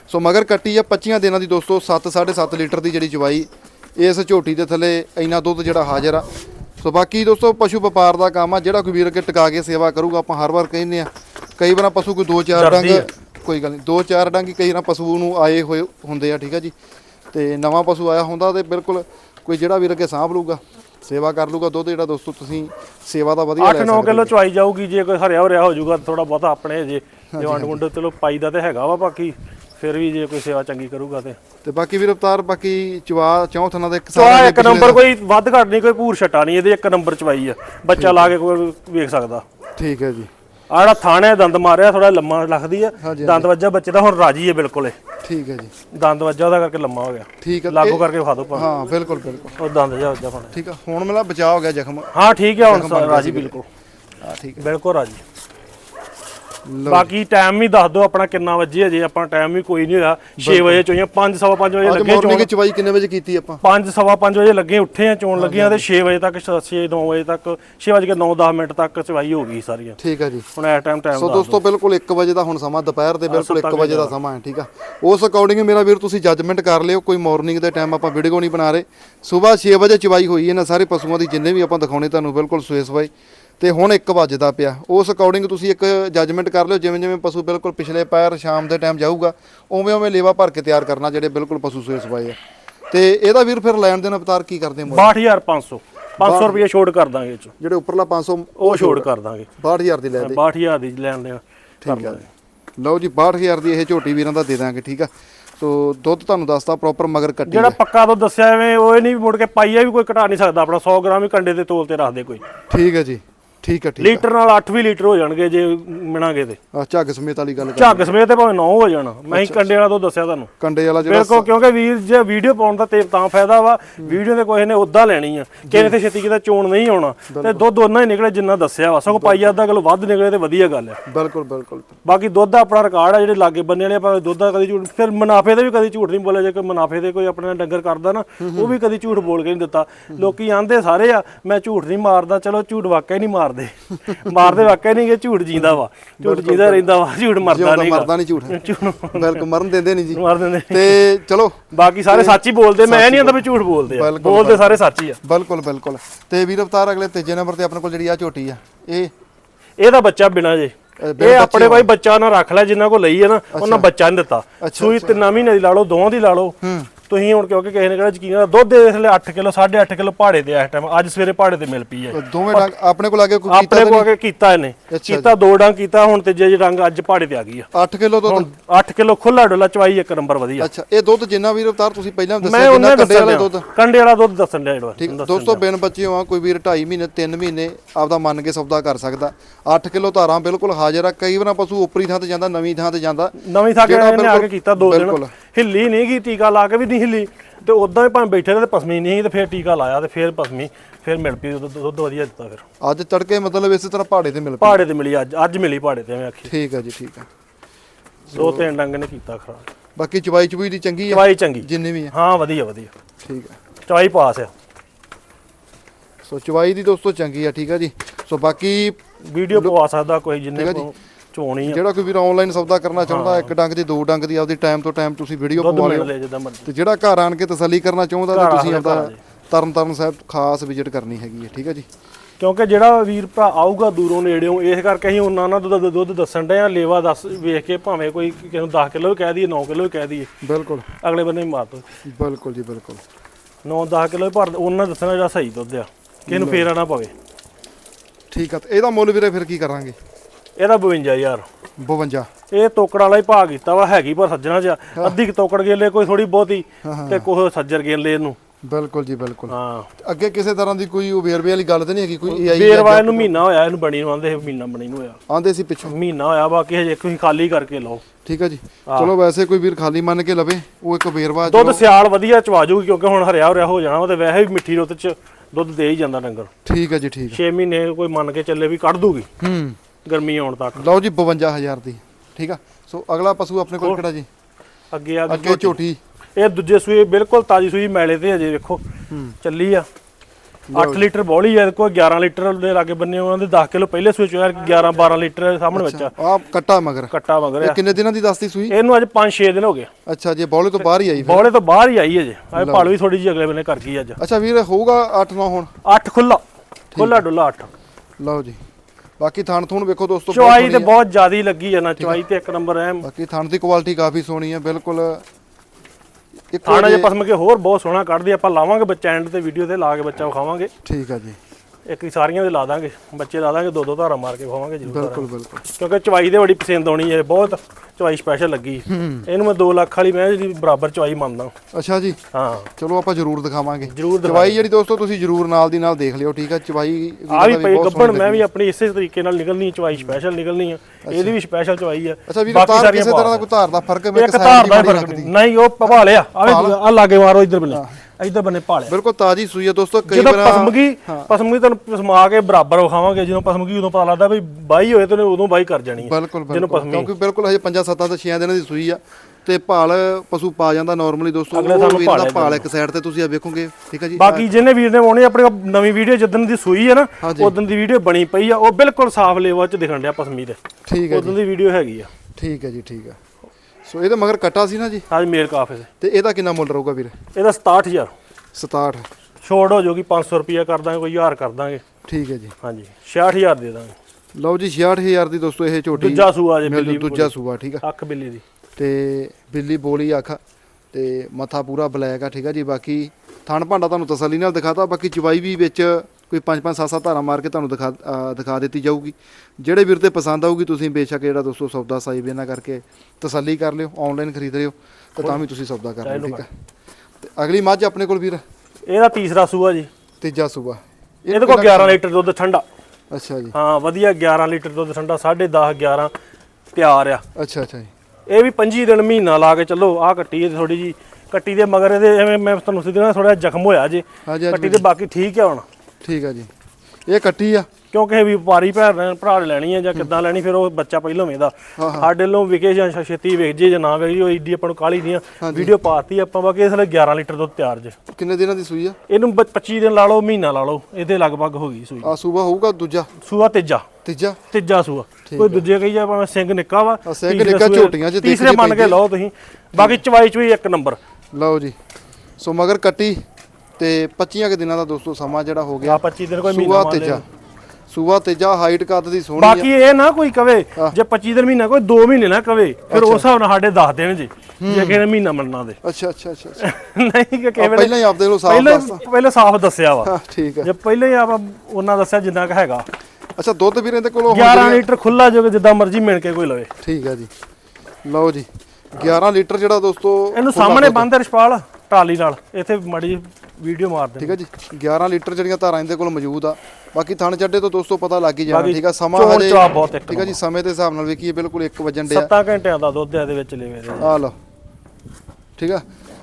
ਸੋ ਮਗਰ ਕੱਟੀ ਆ 25 ਦਿਨਾਂ ਦੀ ਦੋਸਤੋ 7 7.5 ਲੀਟਰ ਦੀ ਜਿਹੜੀ ਚਵਾਈ। ਇਸ ਝੋਟੀ ਦੇ ਥੱਲੇ ਇੰਨਾ ਦੁੱਧ ਜਿਹੜਾ ਹਾਜ਼ਰ ਆ। ਸੋ ਬਾਕੀ ਦੋਸਤੋ ਪਸ਼ੂ ਵਪਾਰ ਦਾ ਕੰਮ ਆ। ਜਿਹੜਾ ਕੋਈ ਵੀਰ ਅੱਗੇ ਟਿਕਾ ਕੇ ਸੇਵਾ ਕਰੂਗਾ ਆਪਾਂ ਹਰ ਵਾਰ ਕਹਿੰਦੇ ਆ। ਕਈ ਵਾਰ ਪਸ਼ੂ ਕੋਈ ਦੋ ਚਾਰ ਡੰਗ ਡਰਦੀ ਆ। ਕੋਈ ਗੱਲ ਨਹੀਂ ਦੋ ਚਾਰ ਡੰਗ ਹੀ ਕਈ ਵਾਰ ਪਸ਼ੂ ਨੂੰ ਆਏ ਹੋਏ ਹੁੰਦੇ ਆ ਠੀਕ ਆ ਜੀ। ਤੇ ਨਵਾਂ ਪਸ਼ੂ ਆਇਆ ਹੁੰਦਾ ਤੇ ਬਿਲਕੁਲ ਕੋਈ ਜਿਹੜਾ ਵੀਰ ਅੱਗੇ ਸਾਂਭ ਲੂਗਾ ਸੇਵਾ ਕਰ ਲੂਗਾ ਦੁੱਧ ਜਿਹੜਾ ਦੋਸਤੋ ਤੁਸੀਂ ਸੇਵਾ ਦਾ ਵਧੀਆ ਲੈ 8-9 ਸਕਦੇ ਕਿਲੋ ਚਵਾਈ ਜਾਊਗੀ ਜੇ ਕੋਈ ਹਰਿਆ ਹਰਿਆ ਹੋ ਜਾਊਗਾ ਥੋੜਾ ਬਹੁਤਾ ਆਪਣੇ ਜੇ ਜਵਾਂਡ ਗੁੰਡ ਚਲੋ ਪਾਈ ਦਾ ਤੇ ਹੈਗਾ ਵਾ ਬਾਕੀ ਫਿਰ ਵੀ ਜੇ ਕੋਈ ਸੇਵਾ ਚੰਗੀ ਕਰੂਗਾ ਤੇ। ਤੇ ਬਾਕੀ ਵੀਰ ਅਵਤਾਰ ਬਾਕੀ ਚਵਾ ਚੌਥਨਾ ਦਾ ਇੱਕ ਚਵਾ ਸਾਲ ਇੱਕ ਨੰਬਰ ਕੋਈ ਵੱਧ ਘੱਟ ਨਹੀਂ ਕੋਈ ਭੂਰ ਛਟਾ ਨਹੀਂ ਇਹਦੇ ਇੱਕ ਨੰਬਰ ਚਵਾਈ ਆ ਬੱਚਾ ਲਾ ਕੇ ਕੋਈ ਵੇਖ ਸਕਦਾ। ਠੀਕ ਹੈ ਜੀ। ਆ ਜਿਹੜਾ ਥਾਣੇ ਦੰਦ ਮਾਰਿਆ ਥੋੜਾ ਲੰਮਾ ਲੱਗਦੀ ਆ। ਹਾਂਜੀ, ਦੰਦ ਵੱਜਾ ਬੱਚੇ ਦਾ ਹੁਣ ਰਾਜੀ ਹੈ ਬਿਲਕੁਲ ਇਹ। ਠੀਕ ਹੈ ਜੀ। ਦੰਦ ਵੱਜਾ ਉਹਦਾ ਕਰਕੇ ਲੰਮਾ ਹੋ ਗਿਆ। ਠੀਕ ਹੈ ਲਾਗੂ ਕਰਕੇ ਵਿਖਾ ਦੋ ਪਾ ਹਾਂ ਬਿਲਕੁਲ ਬਿਲਕੁਲ। ਉਹ ਦੰਦ ਜਾ ਵੱਜਾ ਹੁਣ ਠੀਕ ਆ ਹੁਣ ਮੇਰਾ ਬਚਾਅ ਹੋ ਗਿਆ ਜ਼ਖਮ। ਹਾਂ ਠੀਕ ਹੈ ਹੁਣ ਰਾਜੀ ਬਿਲਕੁਲ। ਹਾਂ ਠੀਕ ਹੈ। ਬਿਲਕੁਲ ਰਾਜੀ। ਬਾਕੀ ਟਾਈਮ ਵੀ ਦੱਸ ਦਿਓ ਆਪਣਾ ਕਿੰਨਾ ਵਜੇ ਅਜੇ ਆਪਣਾ ਟਾਈਮ ਵੀ ਕੋਈ ਨਹੀਂ ਹੋਇਆ 6 ਵਜੇ ਚੋਈਆਂ 5 ਸਵਾ 5 ਵਜੇ ਲੱਗੇ ਚੋਣ। ਚਵਾਈ ਕਿੰਨੇ ਵਜੇ ਕੀਤੀ ਆਪਾਂ? 5 ਸਵਾ 5 ਵਜੇ ਲੱਗੇ ਉੱਠੇ ਆ ਚੋਣ ਲੱਗੀਆਂ ਤੇ 6 ਵਜੇ ਤੱਕ 6 9 ਵਜੇ ਤੱਕ 6 ਵਜੇ ਕੇ 9 10 ਮਿੰਟ ਤੱਕ ਚਵਾਈ ਹੋ ਗਈ ਸਾਰੀਆਂ। ਠੀਕ ਹੈ ਜੀ। ਹੁਣ ਇਸ ਟਾਈਮ ਟਾਈਮ ਸੋ ਦੋਸਤੋ ਬਿਲਕੁਲ 1 ਵਜੇ ਦਾ ਹੁਣ ਸਮਾਂ ਦੁਪਹਿਰ ਦੇ ਬਿਲਕੁਲ 1 ਸੱਤਾਂ ਵਜੇ ਦਾ ਸਮਾਂ ਹੈ ਠੀਕ ਆ। ਉਸ ਅਕੋਰਡਿੰਗ ਮੇਰਾ ਵੀਰ ਤੁਸੀਂ ਜੱਜਮੈਂਟ ਕਰ ਲਿਓ ਕੋਈ ਮਾਰਨਿੰਗ ਦੇ ਟਾਈਮ ਆਪਾਂ ਵੀਡੀਓ ਨਹੀਂ ਬਣਾ ਰਹੇ। ਸਵੇਰ 6 ਵਜੇ ਚਵਾਈ ਹੋਈ ਇਹਨਾਂ ਸਾਰੇ ਪਸ਼ੂਆਂ ਦੀ ਜਿੰਨੇ ਵੀ ਆਪਾਂ ਦਿਖਾਉਣੇ ਤੁਹਾਨੂੰ ਬਿਲਕੁਲ ਸਵੇਸ ਸਵਾਈ ਤੇ ਹੁਣ 1 ਵਜਦਾ ਪਿਆ। ਉਸ ਅਕੋਰਡਿੰਗ ਤੁਸੀਂ ਇੱਕ ਜੱਜਮੈਂਟ ਕਰ ਲਿਓ ਜਿਵੇਂ ਜਿਵੇਂ ਪਸ਼ੂ ਬਿਲਕੁਲ ਪਿਛਲੇ ਪੈਰ ਸ਼ਾਮ ਦੇ ਟਾਈਮ ਜਾਊਗਾ ਉਵੇਂ ਉਵੇਂ ਲੇਵਾ ਭਰ ਕੇ ਤਿਆਰ ਕਰਨਾ ਜਿਹੜੇ ਬਿਲਕੁਲ ਪਸ਼ੂ ਸਵੇਸ ਸਵਾਏ ਆ। ਤੇ ਇਹਦਾ ਵੀਰ ਫਿਰ ਲੈਣ ਦੇਣ ਅਵਤਾਰ ਕੀ ਕਰਦੇ ਮੋੜ 62500 500 ਰੁਪਏ ਛੋੜ ਕਰ ਦਾਂਗੇ ਇਹ ਚੋਂ। ਜਿਹੜੇ ਉੱਪਰਲਾ 500 ਉਹ ਛੋੜ ਕਰ ਦਾਂਗੇ। 62000 ਦੀ ਲੈ ਦੇ। 62000 ਦੀ ਲੈਣ ਦੇਣ ਕਰ ਦਾਂਗੇ। ਲਓ ਜੀ 62000 ਦੀ ਇਹ ਝੋਟੀ ਵੀਰਾਂ ਦਾ ਦੇ ਦਾਂਗੇ ਠੀਕ ਆ। ਸੋ ਦੁੱਧ ਤੁਹਾਨੂੰ ਦੱਸਤਾ ਪ੍ਰੋਪਰ ਮਗਰ ਕੱਟੀ ਜਿਹੜਾ ਪੱਕਾ ਤੋਂ ਦੱਸਿਆ ਐਵੇਂ ਉਹ ਨਹੀਂ ਮੁੜ ਕੇ ਪਾਈਆ ਵੀ ਕੋਈ ਘਟਾ ਨਹੀਂ ਸਕਦਾ। ਆਪਣਾ 100 ਗ੍ਰਾਮ ਹੀ ਕੰਡੇ ਦੇ ਤੋਲ ਤੇ ਰੱਖ ਦੇ ਕੋਈ। ਠੀਕ ਹੈ ਜੀ। ਠੀਕ ਹੈ ਠੀਕ ਲੀਟਰ ਨਾਲ 8 ਵੀ ਲੀਟਰ ਹੋ ਜਾਣਗੇ ਜੇ ਮਿਣਾਂਗੇ ਤੇ। ਆ ਝੱਗ ਸਮੇਤ ਵਾਲੀ ਗੱਲ ਕਰ ਝੱਗ ਸਮੇਤ ਤੇ ਭਾਵੇਂ 9 ਹੋ ਜਾਣਾ। ਮੈਂ ਹੀ ਕੰਡੇ ਵਾਲਾ ਤੋਂ ਦੱਸਿਆ ਤੁਹਾਨੂੰ। ਕੰਡੇ ਵਾਲਾ ਜਿਹੜਾ ਬਿਲਕੁਲ ਕਿਉਂਕਿ ਵੀਰ ਜੇ ਵੀਡੀਓ ਪਾਉਣ ਦਾ ਤੇ ਤਾਂ ਫਾਇਦਾ ਵਾ ਵੀਡੀਓ ਤੇ ਕੋਈ ਨੇ ਉਦਾਂ ਲੈਣੀ ਆ। ਕਿਸੇ ਤੇ ਛੇਤੀ ਕਿਤੇ ਚੋਣ ਨਹੀਂ ਆਉਣਾ। ਤੇ ਦੁੱਧ ਉਹਨਾਂ ਹੀ ਨਿਕਲੇ ਜਿੰਨਾ ਦੱਸਿਆ ਵਾ। ਸਗੋਂ ਪਾਈਆ ਅੱਧਾ ਕਿਲੋ ਵੱਧ ਨਿਕਲੇ ਤੇ ਵਧੀਆ ਗੱਲ ਆ। ਬਿਲਕੁਲ ਬਿਲਕੁਲ। ਬਾਕੀ ਦੁੱਧ ਦਾ ਆਪਣਾ ਰਿਕਾਰਡ ਆ ਜਿਹੜੇ ਲਾਗੇ ਬੰਨੇ ਵਾਲੇ ਆਪਾਂ ਦੁੱਧ ਦਾ ਕਦੀ ਝੂਠ ਫਿਰ ਮੁਨਾਫੇ ਦੇ ਵੀ ਕਦੀ ਝੂਠ ਨਹੀਂ ਬੋਲਿਆ। ਜੇ ਕੋਈ ਮੁਨਾਫੇ ਦੇ ਕੋਈ ਆਪਣੇ ਡੰਗਰ ਕਰਦਾ ਨਾ ਉਹ ਵੀ ਕਦੀ ਝੂਠ ਬੋਲ ਕੇ ਨਹੀਂ ਦਿੱਤਾ। ਲੋਕੀ ਆਂਦੇ ਸਾਰੇ ਆ ਮੈਂ ਝੂਠ ਨਹੀਂ ਮਾਰਦਾ। ਚਲੋ ਝੂਠ ਵਾਕਿਆ ਨਹੀਂ ਮਾਰਦੇ। ਮਾਰਦੇ ਵਾਕਿਆ ਨਹੀਂ ਕਿ ਝੂਠ ਜੀਂਦਾ ਵਾ। ਝੂਠ ਜੀਂਦਾ ਰਹਿੰਦਾ ਵਾ ਝੂਠ ਮਰਦਾ ਨਹੀਂ ਮਰਦਾ ਨਹੀਂ ਝੂਠ। ਬਿਲਕੁਲ ਮਰਨ ਦਿੰਦੇ ਨਹੀਂ ਜੀ। ਮਾਰ ਦਿੰਦੇ ਤੇ ਚਲੋ। ਬਾਕੀ ਸਾਰੇ ਸੱਚ ਹੀ ਬੋਲਦੇ ਮੈਂ ਨਹੀਂ ਆਂਦਾ ਵੀ ਝੂਠ ਬੋਲਦੇ ਆ। ਬੋਲਦੇ ਸਾਰੇ ਸੱਚ ਹੀ ਆ। ਬਿਲਕੁਲ ਬਿਲਕੁਲ। ਤੇ ਵੀਰ ਅਵਤਾਰ ਅਗਲੇ ਤੀਜੇ ਨੰਬਰ ਤੇ ਆਪਣੇ ਕੋਲ ਜਿਹੜੀ ਆ ਝੋਟੀ ਆ ਇਹ ਇਹਦਾ ਬੱਚਾ ਬਿਨਾ ਜੇ। ਇਹ ਆਪਣੇ ਕੋਈ ਬੱਚਾ ਨਾ ਰੱਖ ਲੈ ਜਿੰਨਾ ਕੋ ਲਈ ਹੈ ਨਾ ਉਹਨਾਂ ਬੱਚਾ ਨਹੀਂ ਦਿੱਤਾ। ਸੂਈ ਤਿੰਨਾਂ ਮਹੀਨੇ ਦੀ ਲਾ ਲਓ ਦੋਹਾਂ ਦੀ ਲਾ ਲਓ। ਤੁਸੀਂ ਹੁਣ ਕਿਉਂਕਿ ਕਿਸੇ ਨੇ ਕਿਹੜਾ ਯਕੀਨ ਆ ਦੁੱਧ ਦੇ ਲਈ 8 ਕਿਲੋ 8.5 ਕਿਲੋ ਪਹਾੜੇ ਤੇ ਇਸ ਟਾਈਮ ਅੱਜ ਸਵੇਰੇ ਪਹਾੜੇ ਤੇ ਮਿਲ ਪਈ ਹੈ। ਦੋਵੇਂ ਡੰਗ ਆਪਣੇ ਕੋਲ ਆ ਕੇ ਕੋਈ ਕੀਤਾ ਆਪਣੇ ਕੋ ਆ ਕੇ ਕੀਤਾ ਇਹਨੇ। ਕੀਤਾ ਦੋ ਡੰਗ ਕੀਤਾ ਹੁਣ ਤੇ ਜੇ ਡੰਗ ਅੱਜ ਪਹਾੜੇ ਤੇ ਆ ਗਈ ਆ। 8 ਕਿਲੋ ਦੁੱਧ? 8 ਕਿਲੋ ਖੁੱਲਾ ਡੋਲਾ ਚਵਾਈ ਇੱਕ ਨੰਬਰ ਵਧੀਆ। ਅੱਛਾ ਇਹ ਦੁੱਧ ਜਿੰਨਾ ਵੀਰ ਅਵਤਾਰ ਤੁਸੀਂ ਪਹਿਲਾਂ ਦੱਸਿਆ ਜਿੰਨਾ ਕੰਡੇ ਵਾਲਾ। ਦੁੱਧ? ਕੰਡੇ ਵਾਲਾ ਦੁੱਧ ਦੱਸਣ ਲਿਆ ਜਿਹੜਾ ਠੀਕ ਦੋਸਤੋ ਬਿਨ ਬੱਚੇ ਆ ਕੋਈ ਵੀਰ 2.5 ਮਹੀਨੇ 3 ਮਹੀਨੇ ਆਪਦਾ ਮੰਨ ਕੇ ਸੌਦਾ ਕਰ ਸਕਦਾ। 8 ਕਿਲੋ ਧਾਰਾਂ ਬਿਲਕੁਲ ਹਾਜ਼ਰ ਆ ਕਈ ਵਾਰ ਪਸ਼ੂ ਉੱਪਰੀ ਥਾਂ ਤੇ ਜਾਂਦਾ ਨਵੀਂ ਥਾਂ ਤੇ ਜਾਂਦਾ। ਨਵੀਂ ਥਾਂ ਕੇ ਇਹਨੇ ਆ ਕੇ ਕੀਤਾ ਦੋ ਦਿਨ। ਹਿੱਲੀ ਨਹੀਂ ਗਈ ਟੀਕਾ ਲਾ ਕੇ ਵੀ ਨਹੀਂ ਹਿੱਲੀ। ਤੇ ਉਦਾਂ ਹੀ ਭਾਵੇਂ ਬੈਠੇ ਰਹੇ ਤੇ ਪਸਮੀ ਨਹੀਂ ਤੇ ਫਿਰ ਟੀਕਾ ਲਾਇਆ ਤੇ ਫਿਰ ਪਸਮੀ ਫਿਰ ਮਿਲ ਪਈ ਦੁੱਧ ਦੁੱਧ ਵਧੀਆ ਦਿੱਤਾ ਫਿਰ। ਅੱਜ ਤੜਕੇ ਮਤਲਬ ਇਸੇ ਤਰ੍ਹਾਂ ਪਹਾੜੇ ਤੇ ਮਿਲ ਪਈ। ਪਹਾੜੇ ਤੇ ਮਿਲੀ ਅੱਜ ਅੱਜ ਮਿਲੀ ਪਹਾੜੇ ਤੇ ਐਵੇਂ ਆਖੀ। ਠੀਕ ਹੈ ਜੀ ਠੀਕ ਹੈ। ਦੋ ਤਿੰਨ ਡੰਗ ਨੇ ਕੀਤਾ ਖਰਾਬ। ਬਾਕੀ ਚਵਾਈ ਚਬੂਈ ਦੀ ਚੰਗੀ ਆ? ਚਵਾਈ ਚੰਗੀ। ਜਿੰਨੇ ਵੀ ਹਾਂ ਵਧੀਆ ਵਧੀਆ। ਠੀਕ ਹੈ। ਚਵਾਈ ਪਾਸ ਆ। ਸੋ ਚਵਾਈ ਦੀ ਦੋਸਤੋ ਚੰਗੀ ਆ ਠੀਕ ਆ ਜੀ। ਸੋ ਬਾਕੀ ਵੀਡੀਓ ਪਵਾ ਸਕਦਾ ਕੋਈ ਜਿੰਨੇ ਕੋਲ ਚੋਣੀ ਆ। ਜਿਹੜਾ ਕੋਈ ਵੀਰ ਆਨਲਾਈਨ ਸੌਦਾ ਕਰਨਾ ਚਾਹੁੰਦਾ ਇੱਕ ਡੰਗ ਦੀ ਦੋ ਡੰਗ ਦੀ ਆਪਦੀ ਟਾਈਮ ਤੋਂ ਟਾਈਮ ਤੁਸੀਂ ਵੀਡੀਓ ਪਵਾ ਲਿਓ। ਤੇ ਜਿਹੜਾ ਘਰ ਆਣ ਕੇ ਤਸੱਲੀ ਕਰਨਾ ਚਾਹੁੰਦਾ ਤਾਂ ਤੁਸੀਂ ਆਪਦਾ ਘਰ ਆ ਜੀ। ਤਰਨ ਤਾਰਨ ਸਾਹਿਬ ਖਾਸ ਵਿਜ਼ਿਟ ਕਰਨੀ ਹੈਗੀ ਹੈ ਠੀਕ ਹੈ ਜੀ? ਕਿਉਂਕਿ ਜਿਹੜਾ ਵੀਰ ਭਰਾ ਆਊਗਾ ਦੂਰੋਂ ਨੇੜਿਓਂ ਇਸ ਕਰਕੇ ਅਸੀਂ ਉਹਨਾਂ ਨਾਲ ਦੁੱਧ ਦੁੱਧ ਦੱਸਣ ਡਏ ਆ ਲੇਵਾ ਦੱਸ ਵੇਖ ਕੇ ਭਾਵੇਂ ਕੋਈ ਕਿਸੇ ਨੂੰ 10 ਕਿਲੋ ਵੀ ਕਹਿ ਦਈਏ 9 ਕਿਲੋ ਵੀ ਕਹਿ ਦਈਏ। ਬਿਲਕੁਲ। ਅਗਲੇ ਬੰਦੇ ਮਾਰ ਦੋ। ਬਿਲਕੁਲ ਜੀ ਬਿਲਕੁਲ। 9 10 ਕਿਲੋ ਭਰ ਉਹਨਾਂ ਦੱਸਣਾ ਜਿਹੜਾ ਸਹੀ ਦੁੱਧ ਆ ਕਿਸੇ ਨੂੰ ਫੇਰਾ ਨਾ ਪਵੇ। ਠੀਕ ਆ ਤੇ ਇਹਦਾ ਮੁੱਲ ਵੀਰੇ ਫਿਰ ਕੀ ਕਰਾਂਗੇ? ਇਹਦਾ 52000 52 ਇਹ ਤੋਕੜ ਵਾਲਾ ਹੀ ਭਾਅ ਕੀਤਾ ਵਾ ਹੈਗੀ ਪਰ ਸੱਜਣਾ ਚ ਅੱਧੀ ਕੁ ਤੋਕੜ ਗੇਲੇ ਕੋਈ ਥੋੜੀ ਬਹੁਤੀ ਤੇ ਕੋਈ ਸੱਜਰ ਗੇਲੇ ਇਹਨੂੰ। ਬਿਲਕੁਲ ਜੀ ਬਿਲਕੁਲ। ਹਾਂ। ਅੱਗੇ ਕਿਸੇ ਤਰ੍ਹਾਂ ਦੀ ਕੋਈ ਵੇਰਵੇ ਵਾਲੀ ਗੱਲ ਤਾਂ ਨਹੀਂ ਹੈਗੀ ਕੋਈ ਏਆਈ ਬੇਰਵਾ ਇਹਨੂੰ ਮਹੀਨਾ ਹੋਇਆ ਇਹਨੂੰ ਬਣੀ ਨੂੰ ਆਂਦੇ ਮਹੀਨਾ ਬਣੀ ਨੂੰ ਹੋਇਆ। ਆਂਦੇ ਸੀ ਪਿੱਛੋਂ। ਮਹੀਨਾ ਹੋਇਆ ਬਾਕੀ ਹਜੇ ਤੁਸੀਂ ਖਾਲੀ ਕਰਕੇ ਲਓ। ਠੀਕ ਆ ਜੀ। ਚਲੋ ਵੈਸੇ ਕੋਈ ਵੀਰ ਖਾਲੀ ਮੰਨ ਕੇ ਲਵੇ ਉਹ ਇੱਕ ਵੇਰਵਾ ਦੁੱਧ ਸਿਆਲ ਵਧੀਆ ਚਵਾ ਜੂਗੀ ਕਿਉਂਕਿ ਹੁਣ ਹਰਿਆ ਹਰਿਆ ਹੋ ਜਾਣਾ ਵਾ ਤੇ ਵੈਸੇ ਵੀ ਮਿੱਠੀ ਰੁੱਤ ਚ ਦੁੱਧ ਦੇ ਹੀ ਜਾਂਦਾ ਡੰਗਰ। ਠੀਕ ਆ ਜੀ ਠੀਕ 6 ਮਹੀਨੇ ਕੋਈ ਮੰਨ ਕੇ ਚੱਲੇ ਵੀ ਕੱਢ ਦੂਗੀ। ਹੂੰ। ਗਰਮੀ ਆਉਣ ਤੱਕ। ਲਓ ਜੀ 52000 ਦੀ। ਠੀਕ ਆ? ਸੋ ਅਗਲਾ ਪਸ਼ੂ ਆਪਣੇ ਕੋਲ ਕਿਹੜਾ ਜੀ? ਅੱਗੇ ਆ ਅੱਗੇ ਝੋਟੀ। ਇਹ ਦੂਜੇ ਸੂਏ ਬਿਲਕੁਲ ਤਾਜੀ ਸੂਈ ਮੈਲੇ ਤੇ ਹਜੇ ਵੇਖੋ ਚੱਲੀ ਆ। 8 ਲੀਟਰ ਬੋਲੀ ਆ ਕੋਈ 11 ਲੀਟਰ ਦੇ ਲਾਗੇ ਬੰਨੇ ਉਹਨਾਂ ਦੇ 10 ਕਿਲੋ ਪਹਿਲੇ ਸੂਏ ਚ ਯਾਰ 11 12 ਲੀਟਰ ਸਾਹਮਣੇ ਬੱਚਾ ਆ। ਕੱਟਾ ਮਗਰ। ਕੱਟਾ ਮਗਰ ਇਹ ਆ ਕਿੰਨੇ ਦਿਨਾਂ ਦੀ ਦੱਸਦੀ ਸੂਈ? ਇਹਨੂੰ ਅੱਜ 5-6 ਦਿਨ ਹੋ ਗਏ। ਅੱਛਾ ਜੀ ਬੌਲੇ ਤੋਂ ਬਾਹਰ ਹੀ ਆਈ ਬੋਲੇ ਤੋਂ ਬਾਹਰ ਹੀ ਆਈ ਅਜੇ ਅੱਜ ਭਾਲੂ ਵੀ ਥੋੜੀ ਜਿਹੀ ਅਗਲੇ ਬੰਨੇ ਕਰ ਗਈ ਅੱਜ। ਅੱਛਾ ਵੀਰ ਹੋਊਗਾ 8-9 ਹੁਣ? 8 ਖੁੱਲਾ ਖੁੱਲਾ ਡੁੱਲਾ 8 ਲਓ ਜੀ। ਬਾਕੀ ਥਣ ਥੂਣ ਵੇਖੋ ਦੋਸਤੋ ਬਹੁਤ ਚਵਾਈ ਤੇ ਸੋਹਣੀ। ਬਹੁਤ ਜ਼ਿਆਦੀ ਲੱਗੀ ਆ ਨਾ ਚਵਾਈ ਤੇ ਇੱਕ ਨੰਬਰ ਐ ਬਾਕੀ ਥਣ ਦੀ ਕੁਆਲਿਟੀ ਕਾਫੀ ਸੋਹਣੀ ਹੈ ਬਿਲਕੁਲ। ਇੱਕੋ ਖਾਣਾ ਜੇ ਜਿਹੇ- ਪਸਮ ਕੇ ਹੋਰ ਬਹੁਤ ਸੋਹਣਾ ਕੱਢਦੇ ਆਪਾਂ ਲਾਵਾਂਗੇ ਬੱਚਾ ਐਂਡ ਤੇ ਵੀਡੀਓ ਤੇ ਲਾ ਕੇ ਬੱਚਾ ਵਿਖਾਵਾਂਗੇ। ਠੀਕ ਆ ਜੀ। ਇੱਕ ਹੀ ਸਾਰੀਆਂ ਦੇ ਲਾ ਦਾਂਗੇ ਬੱਚੇ ਲਾ ਦਾਂਗੇ ਦੋ ਦੋ ਧਾਰਾ ਮਾਰ ਕੇ ਵਿਖਾਵਾਂਗੇ ਜ਼ਰੂਰ ਬਿਲਕੁਲ ਬਿਲਕੁਲ। ਕਿਉਂਕਿ ਚਵਾਈ ਦੇ ਬੜੀ ਪਸੰਦ ਆਉਣੀ ਹੈ ਬਹੁਤ ਚਵਾਈ ਸਪੈਸ਼ਲ ਲੱਗੀ। ਇਹਨੂੰ ਮੈਂ 2 ਲੱਖ ਵਾਲੀ ਮੈਂ ਜਿਹੜੀ ਬਰਾਬਰ ਚਵਾਈ ਮੰਨਦਾ ਅੱਛਾ ਜੀ। ਹਾਂ। ਚਲੋ ਆਪਾਂ ਜ਼ਰੂਰ ਦਿਖਾਵਾਂਗੇ। ਚਵਾਈ ਜਿਹੜੀ ਦੋਸਤੋ ਤੁਸੀਂ ਜ਼ਰੂਰ ਨਾਲ ਦੀ ਨਾਲ ਦੇਖ ਲਿਓ ਠੀਕ ਆ? ਚਵਾਈ ਆ ਵੀ ਪਈ ਗੱਬਣ ਮੈਂ ਵੀ ਆਪਣੀ ਇਸੇ ਤਰੀਕੇ ਨਾਲ ਨਿਕਲਣੀ ਹੈ। ਚਵਾਈ ਸਪੈਸ਼ਲ ਨਿਕਲਣੀ ਹੈ ਇਹਦੀ ਵੀ ਸਪੈਸ਼ਲ ਚਵਾਈ ਹੈ ਅੱਛਾ ਵੀਰ ਬਾਕੀ ਸਾਰੀਆਂ ਕਿਸੇ ਤਰ੍ਹਾਂ ਦਾ ਕੋਈ ਧਾਰ ਦਾ ਫ਼ਰਕ ਹੈ? ਮੇਰੇ ਸਾਈਡ ਦੀ ਨਹੀਂ ਉਹ ਪਵਾ ਲਿਆ। ਆ ਆ ਲਾਗੇ ਮਾਰੋ ਇੱਧਰ ਬੰਨੇ ਇੱਧਰ ਬੰਨੇ ਭਾਲਿਆ। ਬਿਲਕੁਲ ਤਾਜੀ ਸੂਈ ਹੈ ਦੋਸਤੋ ਕਈ ਜਦੋਂ ਵਾਰ ਪਸਮਗੀ ਪਸਮਗੀ ਤੁਹਾਨੂੰ ਪਸਮਾ ਕੇ ਬਰਾਬਰ ਵਿਖਾਵਾਂਗੇ ਜਦੋਂ ਪਸਮਗੀ ਉਦੋਂ ਪਤਾ ਲੱਗਦਾ ਵੀ ਬਾਈ ਹੋਏ ਤੇ ਉਦੋਂ ਬਾਈ ਕਰ ਜਾਣੀ ਹੈ ਬਿਲਕੁਲ ਕਿਉਂਕਿ ਬਿਲਕੁਲ ਹਜੇ 5-7 ਤੋਂ 6 ਦਿਨਾਂ ਦੀ ਸੂਈ ਆ ਤੇ ਭਾਲ ਪਸ਼ੂ ਪਾ ਜਾਂਦਾ ਨਾਰਮਲੀ ਦੋਸਤੋ। ਅਗਲੇ ਉਹ ਸਾਨੂੰ ਵੀਰ ਦਾ ਭਾਲ ਇੱਕ ਸਾਈਡ ਤੇ ਤੁਸੀਂ ਆ ਵੇਖੋਗੇ ਠੀਕ ਆ ਜੀ? ਬਾਕੀ ਜਿਹਨੇ ਵੀਰ ਨੇ ਆਉਣੀ ਆਪਣੇ ਨਵੀਂ ਵੀਡੀਓ ਜਿੱਦਣ ਦੀ ਸੂਈ ਹੈ ਨਾ। ਉਦੋਂ ਦੀ ਵੀਡੀਓ ਬਣੀ ਪਈ ਆ ਉਹ ਬਿਲਕੁਲ ਸਾਫ਼ ਲੇਵਾ ਚ ਦਿਖਣ ਡਿਆ ਪਸਮੀ ਦੇ। ਠੀਕ ਹੈ ਉਦੋਂ ਦੀ ਵੀਡੀਓ ਹੈਗੀ ਆ। ਠੀਕ ਹੈ ਜੀ ਠੀਕ ਹੈ ਸੋ ਇਹਦੇ ਮਗਰ ਕੱਟਾ ਸੀ ਨਾ ਜੀ? ਅੱਜ ਮੇਲ ਕਾਫੇ ਤੇ ਤੇ ਇਹਦਾ ਕਿੰਨਾ ਮੁੱਲ ਰਹੂਗਾ ਵੀਰ? ਇਹਦਾ 67000 67 ਛੋੜ ਹੋ ਜਾਊਗੀ 500 ਰੁਪਿਆ ਕਰ ਦਾਂਗੇ ਕੋਈ 1000 ਕਰ ਦਾਂਗੇ। ਠੀਕ ਹੈ ਜੀ। ਹਾਂਜੀ 66000 ਦੇ ਦਾਂਗੇ। ਲਓ ਜੀ 66000 ਦੀ ਦੋਸਤੋ ਇਹ ਝੋਟੀ ਦੂਜਾ ਸੂਆ ਜੇ ਬਿੱਲੀ ਦੂਜਾ ਸੂਆ ਠੀਕ ਆ। ਅੱਖ ਬਿੱਲੀ ਦੀ। ਤੇ ਬਿੱਲੀ ਬੋਲੀ ਅੱਖ ਤੇ ਮੱਥਾ ਪੂਰਾ ਬਲੈਕ ਆ ਠੀਕ ਆ ਜੀ। ਬਾਕੀ ਥਣ ਭਾਂਡਾ ਤੁਹਾਨੂੰ ਤਸੱਲੀ ਨਾਲ ਦਿਖਾਤਾ ਬਾਕੀ ਚਵਾਈ ਵੀ ਵਿੱਚ ਕੋਈ 5-5 7-7 ਧਾਰਾਂ ਮਾਰ ਕੇ ਤੁਹਾਨੂੰ ਦਿਖਾ ਦਿਖਾ ਦਿੱਤੀ ਜਾਊਗੀ। ਜਿਹੜੇ ਵੀਰ ਤੇ ਪਸੰਦ ਆਊਗੀ ਤੁਸੀਂ ਬੇਸ਼ੱਕ ਜਿਹੜਾ ਦੋਸਤੋ ਸੌਦਾ ਸਾਈ ਇਹਨਾਂ ਕਰਕੇ ਤਸੱਲੀ ਕਰ ਲਿਓ ਆਨਲਾਈਨ ਖਰੀਦ ਰਹੇ ਹੋ ਤਾਂ ਤਾਂ ਵੀ ਤੁਸੀਂ ਸੌਦਾ ਕਰ ਲਿਓ ਠੀਕ ਆ? ਤੇ ਅਗਲੀ ਮੱਝ ਆਪਣੇ ਕੋਲ ਵੀਰ? ਇਹਦਾ ਤੀਸਰਾ ਸੂਆ ਜੀ। ਤੀਜਾ ਸੂਆ। ਇਹਦੇ ਕੋਲ 11 ਲੀਟਰ ਦੁੱਧ ਠੰਡਾ। ਅੱਛਾ ਜੀ। ਹਾਂ ਵਧੀਆ 11 ਲੀਟਰ ਦੁੱਧ ਠੰਡਾ 10.5 11 ਤਿਆਰ ਆ। ਅੱਛਾ ਅੱਛਾ ਜੀ। ਇਹ ਵੀ 25 ਦਿਨ ਮਹੀਨਾ ਲਾ ਕੇ ਚੱਲੋ ਆ ਕੱਟੀ ਥੋੜੀ ਜੀ ਕੱਟੀ ਦੇ ਮਗਰ ਇਹਦੇ ਐਵੇਂ ਮੈਂ ਤੁਹਾਨੂੰ ਸਿੱਧਾ ਥੋੜਾ ਜ਼ਖਮ ਹੋਇਆ ਜੇ। ਕੱਟੀ ਦੇ ਬਾਕੀ ਠੀਕ ਆ ਹੁਣ। ਠੀਕ ਆ ਜੀ। ਇਹ ਕੱਟੀ ਆ। ਕਿਉਂਕਿ ਇਹ ਵੀ ਵਪਾਰੀ ਭੈਣ ਭਰਾ ਨੇ ਲੈਣੀ ਹੈ ਜਾਂ ਕਿੱਦਾਂ ਲੈਣੀ ਫਿਰ ਉਹ ਬੱਚਾ ਪਹਿਲਾਂ ਵੇਦਾ ਸਾਡੇ ਵੱਲੋਂ ਵਿਕੇ ਜਾਂ ਛੇਤੀ ਵੇਚ ਜੇ ਜਾਂ ਨਾ ਵੇਚ ਜੇ ਉਹ ਈਡੀ ਆਪਾਂ ਨੂੰ ਕਾਲੀ ਦੀਆਂ ਵੀਡੀਓ ਪਾਤੀ ਆਪਾਂ ਬਾਕੀ ਇਸ ਲਈ 11 ਲੀਟਰ ਦੁੱਧ ਤਿਆਰ ਜੇ। ਕਿੰਨੇ ਦਿਨਾਂ ਦੀ ਸੂਈ ਆ? ਇਹਨੂੰ ਬ- 25 ਦਿਨ ਲਾ ਲਓ ਮਹੀਨਾ ਲਾ ਲਓ ਇਹਦੇ ਲਗਭਗ ਹੋ ਗਈ ਸੂਈ। ਆ ਸੂਬਾ ਹੋਊਗਾ ਦੂਜਾ? ਸੂਆ ਤੀਜਾ। ਤੀਜਾ? ਤੀਜਾ ਸੂਆ। ਕੋਈ ਦੂਜੇ ਕਹੀ ਜਾ ਭਾਵੇਂ ਸਿੰਘ ਨਿੱਕਾ ਵਾ ਸਿੰਘ ਨਿੱਕਾ ਝੋਟੀਆਂ 'ਚ ਤੀਸਰੇ ਮੰਨ ਕੇ ਲਓ ਤੁਸੀਂ। ਬਾਕੀ ਚਵਾਈ ਚਵਾਈ ਇੱਕ ਨੰਬਰ। ਲਓ ਜੀ। ਸੋ ਮਗਰ ਕੱਟੀ। ਤੇ 25 ਕੁ ਦਿਨਾਂ ਦਾ ਦੋਸਤੋ ਸਮਾਂ ਜਿਹੜਾ ਹੋ ਗਿਆ। ਆ 25 ਦਿਨ ਕੋਈ ਮਹੀਨਾ ਸੂਆ ਮੰਨ ਤੀਜਾ ਲਿਓ ਸੂਆ ਤੀਜਾ ਹਾਈਟ ਕੱਦ ਦੀ ਸੋਹਣੀ ਆ। ਬਾਕੀ ਇਹ ਨਾ ਕੋਈ ਕਵੇ ਜੇ 25 ਦਿਨ ਮਹੀਨਾ ਕੋਈ 2 ਮਹੀਨੇ ਨਾ ਕਵੇ ਫਿਰ ਉਸ ਹਿਸਾਬ ਨਾਲ ਸਾਡੇ ਦੱਸ ਦੇਣ ਜੀ ਜੇ ਕਿਸੇ ਨੇ ਮਹੀਨਾ ਮੰਨਣਾ ਦੇ ਅੱਛਾ ਅੱਛਾ ਅੱਛਾ ਅੱਛਾ। ਨਹੀਂ ਕਿ ਆ, ਕਿਵੇਂ ਪਹਿਲਾਂ ਹੀ ਆਪਦੇ ਨੂੰ ਸਾਫ਼ ਪਹਿਲਾਂ ਦੱਸਤਾ ਪਹਿਲਾਂ ਸਾਫ਼ ਦੱਸਿਆ ਵਾ। ਹਾਂ, ਠੀਕ ਹੈ ਜੇ ਪਹਿਲਾਂ ਹੀ ਆਪਾਂ ਉਹਨਾਂ ਦੱਸਿਆ ਜਿੰਨਾ ਕੁ ਹੈਗਾ। ਅੱਛਾ ਦੁੱਧ ਵੀਰੇ ਦੇ ਕੋਲੋਂ 11 ਲੀਟਰ ਖੁੱਲਾ ਜੋ ਕਿ ਜਿੱਦਾਂ ਮਰਜ਼ੀ ਮਿਲ ਕੇ ਕੋਈ ਲਵੇ। ਠੀਕ ਹੈ ਜੀ। ਲਓ ਜੀ 11 ਲੀਟਰ ਜਿਹੜਾ ਦੋਸਤੋ ਇਹਨੂੰ ਸਾਹਮਣੇ ਬੰਦ ਰਿਸ਼ਪਾਲ। ਟਰਾਲੀ ਨਾਲ ਇੱਥੇ ਮੜੀ ਵੀਡੀਓ ਮਾਰ ਦੇ ਠੀਕ ਹੈ ਜੀ 11 ਲੀਟਰ ਜਿਹੜੀਆਂ ਧਾਰਾਂ ਇਹਦੇ ਕੋਲ ਮੌਜੂਦ ਆ। ਬਾਕੀ ਥਣ ਚੱਡੇ ਤੋਂ ਦੋਸਤੋ ਪਤਾ ਲੱਗ ਹੀ ਜਾਣਾ ਠੀਕ ਆ ਸਮਾਂ ਹਜੇ ਠੀਕ ਹੈ ਜੀ ਸਮੇਂ ਦੇ ਹਿਸਾਬ ਨਾਲ ਵੇਖੀਏ ਬਿਲਕੁਲ 1 ਵਜਣ ਡਿਆ। 7 ਘੰਟਿਆਂ ਦਾ ਦੁੱਧ ਇਹਦੇ ਵਿੱਚ ਲੈਵੇ ਦੇ ਆ ਲਓ ਠੀਕ ਆ।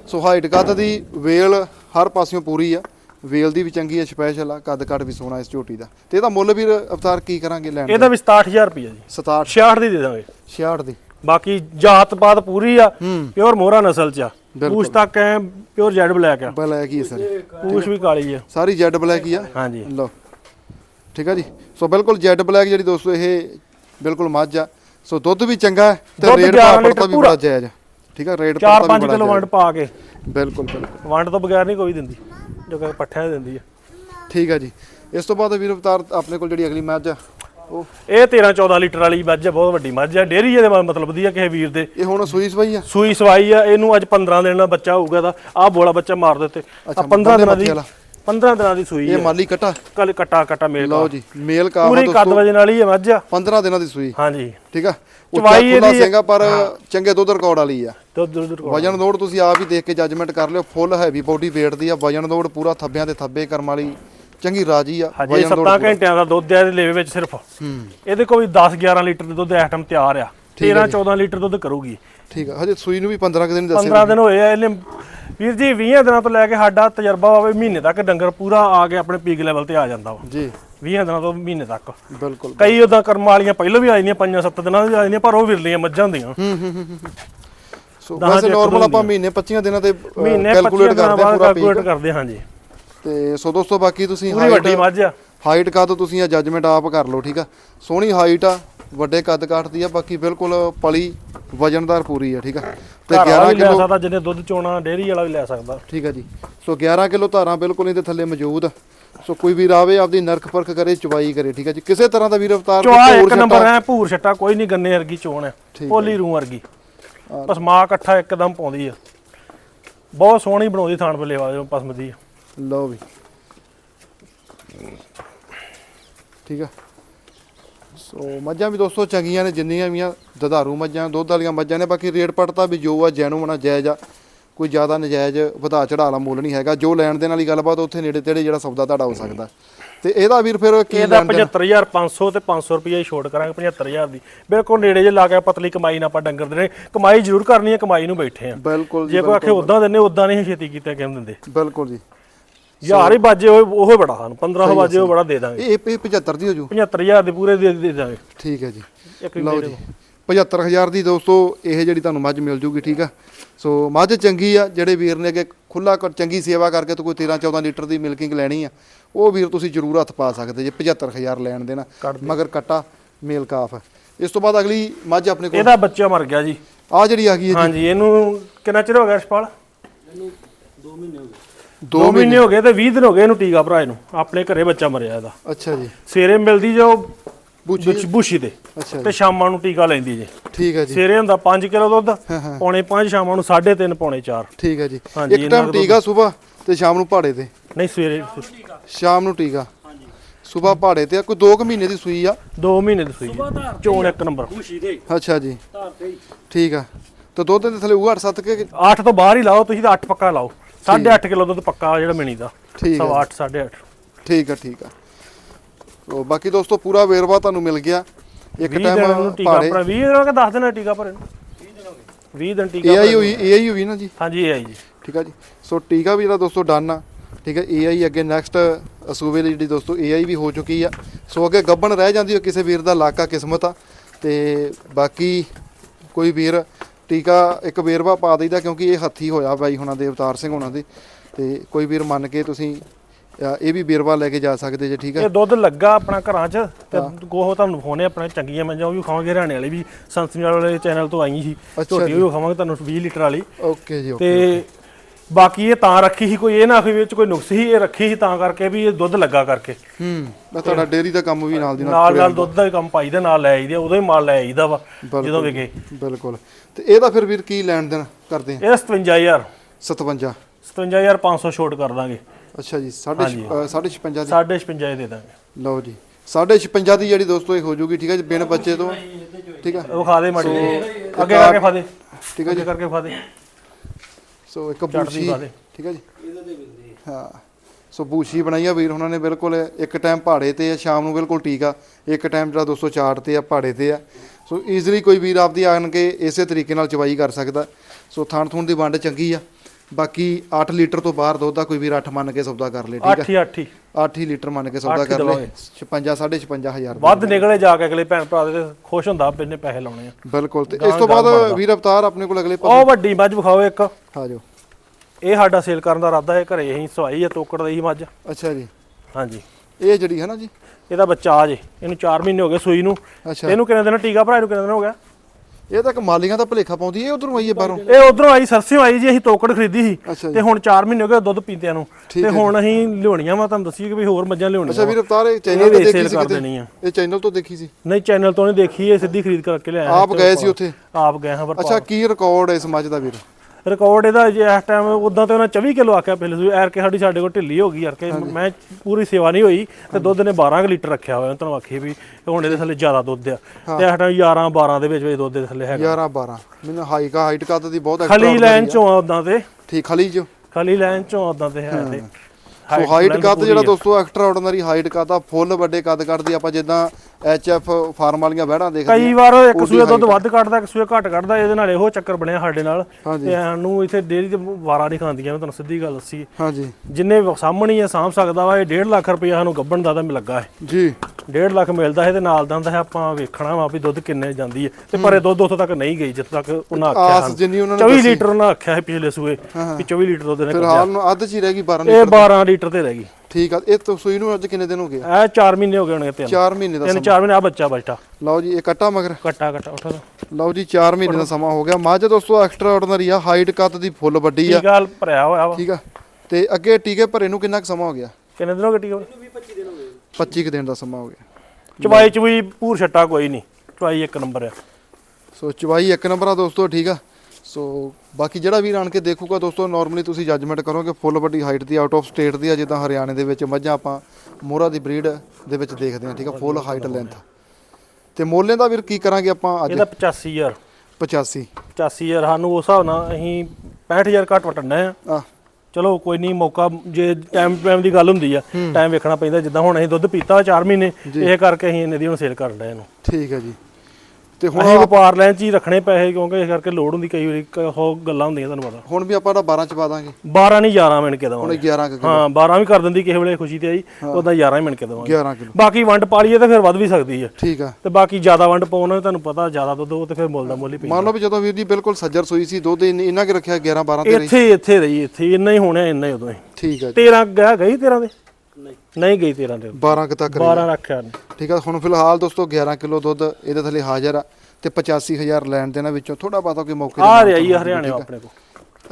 ਸੋ ਹਾਈਟ ਕੱਦ ਦੀ ਵੇਲ ਹਰ ਪਾਸਿਓਂ ਪੂਰੀ ਆ। ਵੇਲ ਦੀ ਵੀ ਚੰਗੀ ਆ ਸਪੈਸ਼ਲ ਆ ਕੱਦ ਕੱਦ ਵੀ ਸੋਹਣਾ ਇਸ ਝੋਟੀ ਦਾ। ਤੇ ਇਹਦਾ ਮੁੱਲ ਵੀ ਅਵਤਾਰ ਕੀ ਕਰਾਂਗੇ ਲੈਣ ਇਹਦਾ ਵੀ 67000 ਰੁਪਏ ਜੀ। 67 66 ਦੀ ਦੇ ਦਾਂਗੇ। 66 ਦੀ। ਬਾਕੀ ਜਾਤ ਪਾਤ ਪੂਰੀ ਆ ਪਿਓਰ ਮੋਹਰਾ ਨਸਲ ਚ ਆ। ਪੂਛ ਤੱਕ ਐ ਪਿਓਰ ਜੈਡ ਬਲੈਕ ਆ। ਬਲੈਕ ਹੀ ਹੈ ਸਰ। ਪੂਛ ਵੀ ਕਾਲੀ ਆ। ਸਾਰੀ ਜੈਡ ਬਲੈਕ ਹੀ ਆ। ਹਾਂਜੀ। ਲਓ। ਠੀਕ ਆ ਜੀ। ਸੋ ਬਿਲਕੁਲ ਜੈਡ ਬਲੈਕ ਜਿਹੜੀ ਦੋਸਤੋ ਇਹ ਬਿਲਕੁਲ ਮੱਝ ਆ। ਸੋ ਦੁੱਧ ਵੀ ਚੰਗਾ ਹੈ ਤੇ ਦੁੱਧ ਰੇਟ 11 ਪਾਪੜ ਲੀਟਰ ਦਾ ਵੀ ਪੂਰਾ। ਬੜਾ ਜਾਇਜ਼ ਆ। ਠੀਕ ਆ ਰੇਟ ਪਾਪੜ 4-5 ਕਿਲੋ ਵੰਡ ਪਾ ਕੇ। ਬਿਲਕੁਲ ਬਿਲਕੁਲ। ਵੰਡ ਤੋਂ ਬਗੈਰ ਨਹੀਂ ਕੋਈ ਦਿੰਦੀ। ਜੋ ਕਿ ਪੱਠਿਆਂ ਦੇ ਦਿੰਦੀ ਆ। ਠੀਕ ਆ ਜੀ। ਇਸ ਤੋਂ ਬਾਅਦ ਵੀਰ ਅਵਤਾਰ ਆਪਣੇ ਕੋਲ ਜਿਹੜੀ ਅਗਲੀ ਮੱਝ ਆ ਇਹ 13-14 ਲੀਟਰ ਵਾਲੀ ਮੱਝ ਆ ਬਹੁਤ ਵੱਡੀ ਮੱਝ ਆ। ਡੇਰੀ ਇਹਦੇ ਮਤਲਬ ਦੀ ਆ ਕਿਸੇ ਵੀਰ ਦੇ। ਇਹ ਹੁਣ ਸੂਈ ਸਵਾਈ ਆ? ਸੂਈ ਸਵਾਈ ਆ ਇਹਨੂੰ ਅੱਜ 15 ਦਿਨ ਦਾ ਬੱਚਾ ਹੋਊਗਾ ਦਾ ਆਹ ਬੋਲਾ ਬੱਚਾ ਮਾਰ ਦਿੱਤੇ। ਆ 15 ਦਿਨਾਂ ਦੀ ਮੱਥੇ ਵਾਲਾ। 15 ਦਿਨਾਂ ਦੀ ਸੂਈ ਇਹ ਹੈ ਮਾਲੀ ਕਟਾ? ਕੱਲ ਕਟਾ ਕਟਾ ਮੇਲ ਲਓ ਜੀ ਮੇਲ ਕਾਫ ਪੂਰੀ ਕੱਦ ਵਜਨ ਵਾਲੀ ਹੈ ਮੱਝ ਆ। 15 ਦਿਨਾਂ ਦੀ ਸੂਈ। ਹਾਂਜੀ। ਠੀਕ ਆ? ਚਵਾਈ ਇਹਦੀ ਸਿੰਘਾ ਪਰ ਚੰਗੇ ਦੁੱਧ ਰਿਕਾਰਡ ਵਾਲੀ ਆ। ਦੁੱਧ ਦੁੱਧ ਕੋਲ ਵਜਨ ਨੋਟ ਤੁਸੀਂ ਆਪ ਹੀ ਦੇਖ ਕੇ ਜੱਜਮੈਂਟ ਕਰ ਲਿਓ। ਫੁੱਲ ਹੈਵੀ ਬੋਡੀ weight ਦੀ ਆ। ਵਜਨ ਨੋਟ ਪੂਰਾ ਥੱਬਿਆਂ ਤੇ ਥੱਬੇ ਕਰਮ ਵਾਲੀ ਚੰਗੀ ਰਾਜੀ ਆ ਹਜੇ 7 ਘੰਟਿਆਂ ਦਾ ਦੁੱਧ ਹੈ ਇਹਦੇ ਲੇਵੇ ਵਿੱਚ ਸਿਰਫ। ਹੂੰ। ਇਹਦੇ ਕੋਲ ਵੀ 10 11 ਲੀਟਰ ਦਾ ਦੁੱਧ ਟਾਈਮ ਤਿਆਰ ਆ। 13 14 ਲੀਟਰ ਦੁੱਧ ਕਰੂਗੀ। ਠੀਕ ਆ ਹਜੇ ਸੂਈ ਨੂੰ ਵੀ 15 ਕੁ ਦਿਨ ਦੱਸੇ 15 ਦਿਨ ਹੋਏ ਆ ਇਹਨੇ ਵੀਰ ਜੀ 20 ਦਿਨਾਂ ਤੋਂ ਲੈ ਕੇ ਸਾਡਾ ਤਜਰਬਾ ਹੋਵੇ ਮਹੀਨੇ ਤੱਕ ਡੰਗਰ ਪੂਰਾ ਆ ਕੇ ਆਪਣੇ ਪੀਕ ਲੈਵਲ ਤੇ ਆ ਜਾਂਦਾ ਵਾ। ਜੀ। 20 ਦਿਨਾਂ ਤੋਂ ਮਹੀਨੇ ਤੱਕ। ਬਿਲਕੁਲ। ਕਈ ਉਦਾਂ ਕਰਮ ਵਾਲੀਆਂ ਪਹਿਲਾਂ ਵੀ ਆ ਜਾਂਦੀਆਂ ਪੰਜਾਂ ਸੱਤ ਦਿਨਾਂ ਦੀ ਆ ਜਾਂਦੀਆਂ ਪਰ ਉਹ ਵਿਰਲੀਆਂ ਮੱਝਾਂ ਹੁੰਦੀਆਂ। ਸੋ ਦਸ ਵੈਸੇ ਇੱਕ ਨਾਰਮਲ ਦੋ ਆਪਾਂ ਮਹੀਨੇ 25 ਦਿਨਾਂ ਤੇ ਮਹੀਨੇ 25 ਕੈਲਕੂਲੇਟ ਕਰਦੇ ਆ ਪੂਰਾ ਕੈਲਕੂਲੇਟ ਕਰਦੇ ਹਾਂ ਜੀ ਤੇ ਸੋ ਦੋਸਤੋ ਬਾਕੀ ਤੁਸੀਂ ਪੂਰੀ ਵੱਡੀ ਮੱਝ ਆ। ਹਾਈਟ ਕਦ ਤੁਸੀਂ ਆ ਜੱਜਮੈਂਟ ਆਪ ਕਰ ਲਓ ਠੀਕ ਆ? ਸੋਹਣੀ ਹਾਈਟ ਆ ਵੱਡੇ ਕੱਦ ਕਾਠਦੀ ਆ ਬਾਕੀ ਬਿਲਕੁਲ ਪਲੀ ਵਜਨਦਾਰ ਪੂਰੀ ਆ ਠੀਕ ਆ? ਤੇ ਘਰ ਵਾਲਾ 11 ਵੀ ਲੈ ਕਿਲੋ ਸਕਦਾ ਜਿਹਨੇ ਦੁੱਧ ਚੋਣਾ ਡੇਅਰੀ ਵਾਲਾ ਵੀ ਲੈ ਸਕਦਾ। ਠੀਕ ਆ ਜੀ। ਸੋ 11 ਕਿਲੋ ਧਾਰਾਂ ਬਿਲਕੁਲ ਇਹਦੇ ਥੱਲੇ ਮੌਜੂਦ। ਆ। ਸੋ ਕੋਈ ਵੀਰ ਆਵੇ ਆਪਦੀ ਨਰਖ ਪਰਖ ਕਰੇ ਚਵਾਈ ਕਰੇ ਠੀਕ ਆ ਜੀ? ਕਿਸੇ ਤਰ੍ਹਾਂ ਦਾ ਵੀਰ ਅਵਤਾਰ ਚੋਆ ਇੱਕ ਨੰਬਰ ਹੈ ਭੂਰ ਛੱਟਾ ਕੋਈ ਨਹੀਂ ਗੰਨੇ ਵਰਗੀ ਚੋਣ ਹੈ। ਪੋਲੀ ਰੂ ਵਰਗੀ। ਹਾਂ। ਪਸਮਾ ਇਕੱਠਾ ਇੱਕਦਮ ਪਾਉਂਦੀ ਆ। ਬਹੁਤ ਸੋਹਣੀ ਬਣਾਉਂਦੀ ਥਾਣ ਬਲੇਵਾ ਜਦੋਂ ਪਸਮਦੀ ਆ। ਲਓ ਵੀ। ਠੀਕ ਆ। ਸੋ ਮੱਝਾਂ ਵੀ ਦੋਸਤੋ ਚੰਗੀਆਂ ਨੇ ਜਿੰਨੀਆਂ ਵੀ ਆ ਦੁਧਾਰੂ ਮੱਝਾਂ ਦੁੱਧ ਵਾਲੀਆਂ ਮੱਝਾਂ ਨੇ। ਬਾਕੀ ਰੇਟ ਪੜਤਾ ਵੀ ਜੋ ਆ ਜੈਨੂਨ ਆ ਜਾਇਜ਼ ਆ। ਕੋਈ ਜ਼ਿਆਦਾ ਨਜਾਇਜ਼ ਵਧਾ ਚੜਾ ਵਾਲਾ ਮੁੱਲ ਨਹੀਂ ਹੈਗਾ। ਜੋ ਲੈਣ ਦੇਣ ਵਾਲੀ ਗੱਲਬਾਤ ਉੱਥੇ ਨੇੜੇ ਤੇੜੇ ਜਿਹੜਾ ਸੌਦਾ ਤੁਹਾਡਾ ਹੋ ਸਕਦਾ। ਤੇ ਇਹਦਾ ਵੀਰ ਫਿਰ ਕੀ ਇਹਦਾ ਲੈਣ ਦੇਣ? 75500 ਤੇ 500 ਰੁਪਏ ਹੀ ਛੋਟ ਕਰਾਂਗੇ 75000 ਦੀ। ਬਿਲਕੁਲ ਨੇੜੇ ਜੇ ਲਾ ਕੇ ਪਤਲੀ ਕਮਾਈ ਨਾ ਆਪਾਂ ਡੰਗਰ ਦੇ ਨੇ। ਕਮਾਈ ਜ਼ਰੂਰ ਕਰਨੀ ਹੈ ਕਮਾਈ ਨੂੰ ਬੈਠੇ ਆ। ਬਿਲਕੁਲ ਜੀ ਜੇ ਕੋਈ ਆਖੇ ਉਦਾਂ ਦਿੰਨੇ ਉਦਾਂ ਨਹੀਂ ਛੇਤੀ ਕੀਤਾ ਕਿਉਂ ਦਿੰਦੇ? ਬਿਲਕੁਲ ਜੀ। ਯਾਰ ਹੀ ਬਾਜੇ ਉਹ ਉਹ ਬੜਾ ਸਾਨੂੰ 1500 ਬਾਜੇ ਉਹ ਬੜਾ ਦੇ ਦਾਂਗੇ। ਇਹ ਇਹ 75 ਦੀ ਹੋ ਜੂ। 75000 ਦੇ ਪੂਰੇ ਦੇ ਦੇ ਦਾਂਗੇ। ਠੀਕ ਹੈ ਜੀ। ਇੱਕ ਲਓ ਜੀ। 75000 ਦੀ ਦੋਸਤੋ ਇਹ ਜਿਹੜੀ ਤੁਹਾਨੂੰ ਮੱਝ ਮਿਲ ਜੂਗੀ ਠੀਕ ਆ? ਸੋ ਮੱਝ ਚੰਗੀ ਆ ਜਿਹੜੇ ਵੀਰ ਨੇ ਅੱਗੇ ਖੁੱਲਾ ਚੰਗੀ ਸੇਵਾ ਕਰਕੇ ਤੇ ਕੋਈ 13 14 ਲੀਟਰ ਦੀ ਮਿਲਕਿੰਗ ਲੈਣੀ ਆ ਉਹ ਵੀਰ ਤੁਸੀਂ ਜ਼ਰੂਰ ਹੱਥ ਪਾ ਸਕਦੇ ਜੇ 75000 ਲੈਣ ਦੇਣਾ ਮਗਰ ਕੱਟਾ ਮੇਲ ਕਾਫ। ਇਸ ਤੋਂ ਬਾਅਦ ਅਗਲੀ ਮੱਝ ਆਪਣੇ ਕੋਲ ਇਹਦਾ ਬੱਚਾ ਮਰ ਗਿਆ ਜੀ। ਆ ਜਿਹੜੀ ਆ ਗਈ ਹੈ ਹਾਂਜੀ ਇਹਨੂੰ ਕਿੰਨਾ ਚਿਰ ਹੋ ਗਿਆ ਸ਼ਪਾਲ ਜੀ 2 ਮਹੀਨੇ ਹੋ ਗਏ। ਤੇ 20 ਦਿਨ ਹੋ ਗਏ ਇਹਨੂੰ ਟੀਕਾ ਭਰਾਏ ਨੂੰ ਆਪਣੇ ਘਰੇ ਬੱਚਾ ਮਰਿਆ ਇਹਦਾ। ਅੱਛਾ ਜੀ। ਸਵੇਰੇ ਮਿਲਦੀ ਜੋ ਬੂਚੀ ਬੁਸ਼ੀ ਤੇ। ਅੱਛਾ ਤੇ ਸ਼ਾਮਾਂ ਨੂੰ ਟੀਕਾ ਲੈਂਦੀ ਜੇ। ਠੀਕ ਹੈ ਜੀ। ਸਵੇਰੇ ਹੁੰਦਾ 5 ਕਿਲੋ ਦੁੱਧ ਹਾਂ, ਹਾਂ। ਪੌਣੇ 5 ਸ਼ਾਮਾਂ ਨੂੰ 3.5 ਪੌਣੇ 4 ਠੀਕ ਹੈ ਜੀ। ਹਾਂਜੀ, ਇੱਕ ਇਹਨਾਂ ਟਾਈਮ ਦਾ ਟੀਕਾ ਸਵੇਰ ਤੇ ਸ਼ਾਮ ਨੂੰ ਪਹਾੜੇ ਤੇ। ਨਹੀਂ ਸਵੇਰੇ ਸ਼ਾਮ ਨੂੰ ਟੀਕਾ। ਸਵੇਰ ਪਹਾੜੇ ਤੇ ਆ, ਕੋਈ 2 ਕੁ ਮਹੀਨੇ ਦੀ ਸੂਈ ਆ? 2 ਮਹੀਨੇ ਦੀ ਸੂਈ ਹੈ। ਚੋਣ ਇੱਕ ਨੰਬਰ। ਅੱਛਾ ਜੀ। ਠੀਕ ਆ। ਤੇ ਦੁੱਧ ਦੇ ਥੱਲੇ ਉਹ 8-7 ਕੇ 8 ਤੋਂ ਬਾਹਰ ਹੀ ਲਾਓ ਤੁਸੀਂ ਤਾਂ 8 ਪੱਕਾ ਲਾਓ। 8.5 ਕਿਲੋ ਦੁੱਧ ਪੱਕਾ ਜਿਹੜਾ ਮਿਣੀ ਦਾ ਠੀਕ ਹੈ। ਸਵਾ 8 8.5 ਠੀਕ ਆ ਠੀਕ ਆ ਤੋ ਬਾਕੀ ਦੋਸਤੋ ਪੂਰਾ ਵੇਰਵਾ ਤੁਹਾਨੂੰ ਮਿਲ ਗਿਆ। ਇੱਕ 20 ਦਿਨ ਨੂੰ ਟਾਈਮ ਭਰਾ 20 ਦਿਨ ਕਿ 10 ਦਿਨ ਟੀਕਾ ਭਰੇ ਨੂੰ। 20 ਦਿਨ ਟੀਕਾ ਏਆਈ ਹੋਈ ਏਆਈ ਹੋਈ ਨਾ ਜੀ? ਹਾਂਜੀ ਇਹ ਆਈ ਜੀ। ਠੀਕ ਆ ਜੀ। ਸੋ ਟੀਕਾ ਵੀ ਜਿਹੜਾ ਦੋਸਤੋ ਡਨ ਆ। ਠੀਕ ਹੈ ਏਆਈ ਅੱਗੇ ਨੈਕਸਟ ਅਸੂਬੇ ਲਈ ਜਿਹੜੀ ਦੋਸਤੋ ਏਆਈ ਵੀ ਹੋ ਚੁੱਕੀ ਆ। ਸੋ ਅੱਗੇ ਗੱਬਣ ਰਹਿ ਜਾਂਦੀ ਹੈ ਕਿਸੇ ਵੀਰ ਦਾ ਇਲਾਕਾ ਕਿਸਮਤ ਆ। ਤੇ ਬਾਕੀ ਕੋਈ ਵੀਰ ਟੀਕਾ ਇੱਕ ਵੇਰਵਾ ਪਾ ਦਈਦਾ ਕਿਉਂਕਿ ਇਹ ਹੱਥੀ ਹੋਇਆ ਬਾਈ ਹੁਣਾਂ ਦੇ ਅਵਤਾਰ ਸਿੰਘ ਹੁਣਾਂ ਦੇ। ਤੇ ਕੋਈ ਵੀਰ ਮੰਨ ਕੇ ਤੁਸੀਂ ਇਹ ਵੀ ਵੇਰਵਾ ਲੈ ਕੇ ਜਾ ਸਕਦੇ ਜੇ ਠੀਕ ਹੈ ਇਹ ਦੁੱਧ ਲੱਗਾ ਆਪਣਾ ਘਰਾਂ 'ਚ ਤੇ ਗੋਹ ਤੁਹਾਨੂੰ ਫੋਨੇ ਆਪਣੇ ਚੰਗੀਆਂ ਮੰਜਾਂ ਉਹ ਵੀ ਖਾਵਾਂਗੇ ਹਰਿਆਣੇ ਵਾਲੀ ਵੀ ਸੰਸਨੀ ਵਾਲੇ ਚੈਨਲ ਤੋਂ ਆਈ ਸੀ। ਝੋਟੀ ਉਹ ਖਾਵਾਂਗੇ ਤੁਹਾਨੂੰ 20 ਲੀਟਰ ਵਾਲੀ। ਓਕੇ ਜੀ ਓਕੇ ਤੇ ਬਾਕੀ ਇਹ ਤਾਂ ਰੱਖੀ ਸੀ ਕੋਈ ਇਹ ਨਾ ਆਖੀ ਵਿੱਚ ਕੋਈ ਨੁਕਸ ਸੀ ਇਹ ਰੱਖੀ ਸੀ ਤਾਂ ਕਰਕੇ ਵੀ ਇਹ ਦੁੱਧ ਲੱਗਾ ਕਰਕੇ। ਹੂੰ ਮੈਂ ਤੁਹਾਡਾ ਡੇਰੀ ਦਾ ਕੰਮ ਵੀ ਨਾਲ ਦੀ ਨਾਲ ਨਾਲ ਨਾਲ ਦੁੱਧ ਦਾ ਕੰਮ ਪਾਈ ਦੇ ਨਾਲ ਲੈ ਆਈਦੇ ਉਦੋਂ ਹੀ ਮਾਲ ਲੈ ਆਈਦਾ ਵਾ। ਜਦੋਂ ਵਿਕੇ। ਬਿਲਕੁਲ। ਤੇ ਇਹਦਾ ਫਿਰ ਵੀਰ ਕੀ ਲੈਣ ਦੇਣ ਕਰਦੇ ਆ? ਇਹ 57000 57 57500 ਛੋਟ ਕਰ ਦਾਂਗੇ। ਅੱਛਾ ਜੀ 56 56 ਦੀ। 55 ਦੇ ਦਾਂਗੇ। ਲਓ ਜੀ। 56 ਦੀ ਜਿਹੜੀ ਦੋਸਤੋ ਇਹ ਹੋ ਜੂਗੀ ਠੀਕ ਹੈ ਜੀ ਬਿਨ ਬੱਚੇ ਤੋਂ। ਠੀਕ ਹੈ। ਉਹ ਖਾ ਦੇ ਮਾੜੀ। ਅੱਗੇ ਕਰਕੇ ਖਾ ਦੇ। ਠੀਕ ਹੈ ਅੱਗੇ ਕਰਕੇ ਖਾ ਦੇ। ਸੋ ਇੱਕ ਬੂਸ਼ੀ। ਠੀਕ ਹੈ ਜੀ। ਹਾਂ। ਸੋ ਬੂਸ਼ੀ ਬਣਾਈ ਆ ਵੀਰ ਉਹਨਾਂ ਨੇ ਬਿਲਕੁਲ ਇੱਕ ਟਾਈਮ ਪਹਾੜੇ ਤੇ ਆ ਸ਼ਾਮ ਨੂੰ ਬਿਲਕੁਲ ਠੀਕ ਆ। ਇੱਕ ਟਾਈਮ ਜਿਹੜਾ ਦੋਸਤੋ ਚਾਟ ਤੇ ਆ ਪਹਾੜੇ ਤੇ ਆ। ਸੋ ਈਜ਼ੀਲੀ ਕੋਈ ਵੀਰ ਆਪਦੀ ਆਣ ਕੇ ਇਸੇ ਤਰੀਕੇ ਨਾਲ ਚਵਾਈ ਕਰ ਸਕਦਾ। ਸੋ ਥਾਣ ਥੂਣ ਦੀ ਵੰਡ ਚੰਗੀ ਆ। ਬਾਕੀ 8 ਲੀਟਰ ਤੋਂ ਬਾਹਰ ਦੁੱਧ ਦਾ ਕੋਈ ਵੀਰ 8 ਮੰਨ ਕੇ ਸੌਦਾ ਕਰ ਲੇ ਠੀਕ 8 ਹੀ 8 ਹੀ। ਆ 8 ਹੀ ਲੀਟਰ ਮੰਨ ਕੇ ਸੌਦਾ ਹੀ ਕਰ ਲੇ। ਦਵਾਂਗੇ। 56 56 ਹਜ਼ਾਰ ਵੱਧ ਨਿਕਲੇ ਜਾ ਕੇ ਅਗਲੇ ਭੈਣ ਭਰਾ ਦੇ ਤੇ ਖੁਸ਼ ਹੁੰਦਾ ਬਿੰਨੇ ਪੈਸੇ ਲਾਉਣੇ ਆ। ਬਿਲਕੁਲ ਤੇ ਇਸ ਤੋਂ ਬਾਅਦ ਵੀਰ ਅਵਤਾਰ ਆਪਣੇ ਕੋਲ ਅਗਲੇ ਉਹ ਵੱਡੀ ਮੱਝ ਵਿਖਾਓ ਇੱਕ। ਆ ਜਾਓ। ਇਹ ਸਾਡਾ ਸੇਲ ਕਰਨ ਦਾ ਇਰਾਦਾ ਹੈ ਘਰੇ ਅਸੀਂ ਸਵਾਈ ਆ ਤੋਕੜ ਦੀ ਮੱਝ। ਅੱਛਾ ਜੀ। ਹਾਂਜੀ। ਇਹ ਜਿਹੜੀ ਹੈ ਨਾ ਜੀ ਇਹਦਾ ਬੱਚਾ ਆ ਜੇ। ਇਹਨੂੰ 4 ਮਹੀਨੇ ਹੋ ਗਏ ਸੂਈ ਨੂੰ। ਅੱਛਾ। ਇਹਨੂੰ ਕਿੰਨੇ ਦਿਨ ਟੀਕਾ ਭਰਾ ਨੂੰ ਕਿੰਨੇ ਦਿਨ ਹੋ ਗਿਆ? ਇਹ ਤਾਂ ਕਮਾਲੀਆਂ ਦਾ ਭਲੇਖਾ ਪਾਉਂਦੀ ਹੈ ਇਹ ਉਧਰੋਂ ਆਈ ਹੈ ਬਾਹਰੋਂ। ਇਹ ਉਧਰੋਂ ਆਈ ਸਰਸਿਓ ਆਈ ਜੀ ਅਸੀਂ ਤੋਕੜ ਖਰੀਦੀ ਸੀ। ਅੱਛਾ ਜੀ। ਤੇ ਹੁਣ 4 ਮਹੀਨੇ ਹੋ ਗਏ ਦੁੱਧ ਪੀਂਦਿਆਂ ਨੂੰ। ਠੀਕ ਤੇ ਹੁਣ ਅਸੀਂ ਲਿਆਉਣੀਆਂ ਵਾ ਤੁਹਾਨੂੰ ਦੱਸੀ ਕਿ ਵੀ ਹੋਰ ਮੱਝਾਂ ਅੱਛਾ ਲਿਆਉਣੀਆਂ ਵੀਰ ਅਵਤਾਰ ਇਹ ਇਹ ਚੈਨਲ ਤੇ ਵੀ ਦੇਖੀ ਸੀ ਕਰ ਦੇਣੀ ਆ। ਇਹ ਚੈਨਲ ਤੋਂ ਦੇਖੀ ਸੀ? ਨਹੀਂ ਚੈਨਲ ਤੋਂ ਨਹੀਂ ਦੇਖੀ ਇਹ ਸਿੱਧੀ ਖਰੀਦ ਕਰਕੇ ਲਿਆਇਆ ਆਪ ਗਏ ਸੀ ਉੱਥੇ? ਆਪ ਗਏ ਹਾਂ ਪਰ ਅੱਛਾ ਕੀ ਰਿਕਾਰਡ ਇਸ ਮੱਝ ਦਾ ਵੀਰ? ਰਿਕਾਰਡ ਇਹਦਾ ਜੇ ਇਸ ਟਾਈਮ ਉਦਾਂ ਤੇ ਉਹਨਾਂ 24 ਕਿਲੋ ਆਖਿਆ ਪਹਿਲੇ ਸੂਏ ਐਰ ਕੇ ਸਾਡੀ ਸਾਡੇ ਕੋਲ ਢਿੱਲੀ ਹੋ ਗਈ ਯਾਰ ਕਿ ਮੈਂ ਪੂਰੀ ਸੇਵਾ ਨਹੀਂ ਹੋਈ ਤੇ ਦੁੱਧ ਨੇ 12 ਕੁ ਲੀਟਰ ਰੱਖਿਆ ਹੋਇਆ ਤੁਹਾਨੂੰ ਆਖੀ ਵੀ ਹੁਣ ਇਹਦੇ ਥੱਲੇ ਜ਼ਿਆਦਾ ਦੁੱਧ ਆ। ਤੇ ਇਸ ਟਾਈਮ 11 12 ਦੇ ਵਿੱਚ ਵਿੱਚ ਦੁੱਧ ਦੇ ਥੱਲੇ ਹੈਗਾ। 11 12 ਮੈਨੂੰ ਹਾਈ ਕਾ ਹਾਈਟ ਕੱਦ ਦੀ ਬਹੁਤ ਖਲੀ extraordinary ਲਾਈਨ। ਚੋਂ ਆ ਉਦਾਂ ਤੇ। ਠੀਕ ਖਲੀ ਚ। ਖਲੀ ਲਾਈਨ ਚੋਂ ਉਦਾਂ ਤੇ ਹੈ। ਤੇ। ਸੋ ਹਾਈਟ ਕੱਦ ਜਿਹੜਾ ਦੋਸਤੋ ਐਕਸਟਰਾ ਆਰਡੀਨਰੀ ਹਾਈਟ ਕੱਦ ਆ ਫੁੱਲ ਵੱਡੇ ਕੱਦ ਕੱਢਦੀ ਆਪਾਂ ਜਿੱਦਾਂ ਐਚਐਫ ਫਾਰਮ ਵਾਲੀਆਂ ਵਹਿੜਾਂ ਦੇਖਦੇ ਕਈ ਵਾਰ ਇੱਕ ਸੂਏ ਦੁੱਧ ਵੱਧ ਕੱਢਦਾ ਇੱਕ ਸੂਏ ਘੱਟ ਕੱਢਦਾ ਇਹਦੇ ਨਾਲ ਇਹੋ ਚੱਕਰ ਬਣਿਆ ਸਾਡੇ ਨਾਲ। ਤੇ ਸਾਨੂੰ ਇੱਥੇ ਡੇਰੀ ਤੇ ਵਾਰਾ ਨਹੀਂ ਖਾਂਦੀਆਂ ਮੈਂ ਤੁਹਾਨੂੰ ਸਿੱਧੀ ਗੱਲ ਦੱਸੀ। ਹਾਂਜੀ। ਜਿੰਨੇ ਸਾਹਮਣੇ ਆ ਸਾਂਭ ਸਕਦਾ ਵਾ ਇਹ 1.5 ਲੱਖ ਰੁਪਇਆ ਸਾਨੂੰ ਗੱਬਣ ਦਾ ਤਾਂ ਮਿਲ ਲੱਗਾ ਹੈ। ਜੀ। 1.5 ਲੱਖ ਮਿਲਦਾ ਹੈ ਤੇ ਨਾਲ ਦਾ ਹੁੰਦਾ ਹੈ ਆਪਾਂ ਵੇਖਣਾ ਵਾ ਵੀ ਦੁੱਧ ਕਿੰਨੇ ਜਾਂਦੀ ਹੈ। ਤੇ ਪਰ ਇਹ ਦੁੱਧ ਉੱਥੋਂ ਤੱਕ ਨਹੀਂ ਗਈ ਜਿੱਥੇ ਤੱਕ ਉਹਨਾਂ ਆਖਿਆ ਆਸ। ਜਿੰਨੀ ਉਹਨਾਂ ਨੇ 24 ਦੱਸੀ। ਲੀਟਰ ਉਹਨਾਂ ਆਖਿਆ ਹੈ ਪਿਛਲੇ ਸੂਏ ਵੀ 24 ਲੀਟਰ ਦੁੱਧ ਨੇ ਫਿਲਹਾਲ ਨੂੰ ਅੱਧ ਚ ਹੀ ਰਹਿ ਗਈ 12 ਇਹ 12 ਲੀਟਰ ਤੇ ਰਹਿ ਗਈ। ਠੀਕ ਆ ਇਹ ਤੋਂ ਸੂਈ ਨੂੰ ਅੱਜ ਕਿੰਨੇ ਦਿਨ ਹੋ ਗਏ? ਇਹ 4 ਮਹੀਨੇ ਹੋ ਗਏ ਹੋਣਗੇ ਤਿੰਨ। 4 ਮਹੀਨੇ ਦਾ ਤਿੰਨ 4 ਮਹੀਨੇ ਆ ਬੱਚਾ ਬੈਠਾ। ਲਓ ਜੀ ਇਹ ਕੱਟਾ ਮਗਰ। ਕੱਟਾ ਕੱਟਾ ਉੱਠਾ। ਲਓ ਜੀ 4 ਮਹੀਨੇ ਦਾ ਸਮਾਂ ਹੋ ਗਿਆ। ਮੱਝ ਦੋਸਤੋ ਐਕਸਟਰਾ ਆਰਡੀਨਰੀ ਆ ਹਾਈਟ ਕੱਦ ਦੀ ਫੁੱਲ ਵੱਡੀ ਆ। ਕੀ ਗੱਲ ਭਰਿਆ ਹੋਇਆ ਵਾ। ਠੀਕ ਆ। ਤੇ ਅੱਗੇ ਟੀਕੇ ਭਰੇ ਨੂੰ ਕਿੰਨਾ ਕੁ ਸਮਾਂ ਹੋ ਗਿਆ? ਕਿੰਨੇ ਦਿਨ ਹੋ ਗਏ ਟੀਕੇ? 25 ਕੁ ਦਿਨ ਦਾ ਸਮਾਂ ਹੋ ਗਿਆ। ਚਵਾਈ ਚਵੀ ਪੂਰ ਛੱਟਾ ਕੋਈ ਨਹੀਂ ਚਵਾਈ ਇੱਕ ਨੰਬਰ ਆ। ਸੋ ਚਵਾਈ ਇੱਕ ਨੰਬਰ ਆ ਦੋਸਤੋ ਠੀਕ ਆ। ਸੋ ਬਾਕੀ ਜਿਹੜਾ ਵੀਰ ਆਣ ਕੇ ਦੇਖੂਗਾ ਦੋਸਤੋ ਨਾਰਮਲੀ ਤੁਸੀਂ ਜੱਜਮੈਂਟ ਕਰੋਗੇ ਫੁੱਲ ਵੱਡੀ ਹਾਈਟ ਦੀ ਆਊਟ ਆਫ ਸਟੇਟ ਦੀ ਆ ਜਿੱਦਾਂ ਹਰਿਆਣੇ ਦੇ ਵਿੱਚ ਮੱਝਾਂ ਆਪਾਂ ਮੋਹਰਾ ਦੀ ਬਰੀਡ ਦੇ ਵਿੱਚ ਦੇਖਦੇ ਹਾਂ ਠੀਕ ਆ ਫੁੱਲ ਹਾਈਟ ਲੈਂਥ ਤੇ ਮੋਲੇ ਦਾ ਵੀਰ ਕੀ ਕਰਾਂਗੇ ਆਪਾਂ ਅੱਜ? ਇਹਦਾ 85000 85 85000 ਸਾਨੂੰ ਉਸ ਹਿਸਾਬ ਨਾਲ ਅਸੀਂ 65000 ਘੱਟ ਵਟਣਾ ਆ ਆ ਚਲੋ ਕੋਈ ਨਹੀਂ ਮੌਕਾ ਜੇ ਟਾਈਮ ਟਾਈਮ ਦੀ ਗੱਲ ਹੁੰਦੀ ਆ ਟਾਈਮ ਵੇਖਣਾ ਪੈਂਦਾ ਜਿੱਦਾਂ ਹੁਣ ਅਸੀਂ ਦੁੱਧ ਪੀਤਾ 4 ਮਹੀਨੇ ਇਹ ਕਰਕੇ ਅਸੀਂ ਇਹਨੇ ਦੀ ਹੁਣ ਸੇਲ ਕਰਨ ਡਏ ਇਹਨੂੰ। ਠੀਕ ਹੈ ਜੀ। ਤੇ ਹੁਣ ਅਸੀਂ ਵਪਾਰ ਲੈਣ ਚ ਹੀ ਰੱਖਣੇ ਪੈਸੇ ਕਿਉਂਕਿ ਇਸ ਕਰਕੇ ਲੋੜ ਹੁੰਦੀ ਕਈ ਵਾਰੀ ਕ- ਉਹ ਗੱਲਾਂ ਹੁੰਦੀਆਂ ਤੁਹਾਨੂੰ ਪਤਾ। ਹੁਣ ਵੀ ਆਪਾਂ ਦਾ 12 ਚ ਪਾ ਦਾਂਗੇ। 12 ਨਹੀਂ 11 ਮਿੰਟ ਕੇ ਹੁਣ ਦਵਾਂਗੇ 11 ਕੁ ਹਾਂ 12 ਵੀ ਕਰ ਦਿੰਦੀ ਕਿਸੇ ਵੇਲੇ ਖੁਸ਼ੀ ਤੇ ਆਈ ਉਦਾਂ 11 ਹੀ ਮਿੰਟ ਕੇ ਦਵਾਂਗੇ। 11 ਕਿਲੋ। ਬਾਕੀ ਵੰਡ ਪਾ ਲਈਏ ਤਾਂ ਫਿਰ ਵੱਧ ਵੀ ਸਕਦੀ ਹੈ ਠੀਕ ਆ। ਤੇ ਬਾਕੀ ਜ਼ਿਆਦਾ ਵੰਡ ਪਾਉਣਾ ਤੁਹਾਨੂੰ ਪਤਾ ਜ਼ਿਆਦਾ ਦੁੱਧ ਉਹ ਤੇ ਫਿਰ ਮੁੱਲ ਦਾ ਮੁੱਲ ਹੀ ਪੈਂਦਾ। ਮੰਨ ਲਓ ਵੀ ਜਦੋਂ ਵੀਰ ਜੀ ਬਿਲਕੁਲ ਸੱਜਰ ਸੋਈ ਸੀ ਦੁੱਧ ਇੰਨੀ- ਇੰਨਾ ਕਿ ਰੱਖਿਆ 11 12 ਤੇ ਰਹੀ ਇੱਥੇ ਇੱਥੇ ਰਹੀ ਇੱਥੇ ਇੰਨਾ ਹੀ ਹੋਣਾ ਇੰਨਾ ਹੀ ਉਦੋਂ ਹੀ। ਠੀਕ ਹੈ ਜੀ। 13 ਗਿਆ ਗਈ 13 ਦੇ? ਨਹੀਂ। ਗਈ 13 ਦੇ 12 ਕੁ ਤੱਕ ਰਹੀ। 12 ਰੱਖਿਆ ਨੇ ਠੀਕ ਆ ਹੁਣ ਫਿਲਹਾਲ ਦੋਸਤੋ 11 ਕਿਲੋ ਦੁੱਧ ਇਹਦੇ ਥੱਲੇ ਹਾਜ਼ਰ ਆ ਤੇ 85000 ਲੈਣ ਦੇਣਾ ਵਿੱਚੋਂ। ਥੋੜਾ ਬਾਤਾ ਕੋਈ ਮੌਕੇ ਆ ਰਿਹਾ ਜੀ ਹਰਿਆਣੇ ਆਪਣੇ ਕੋਲ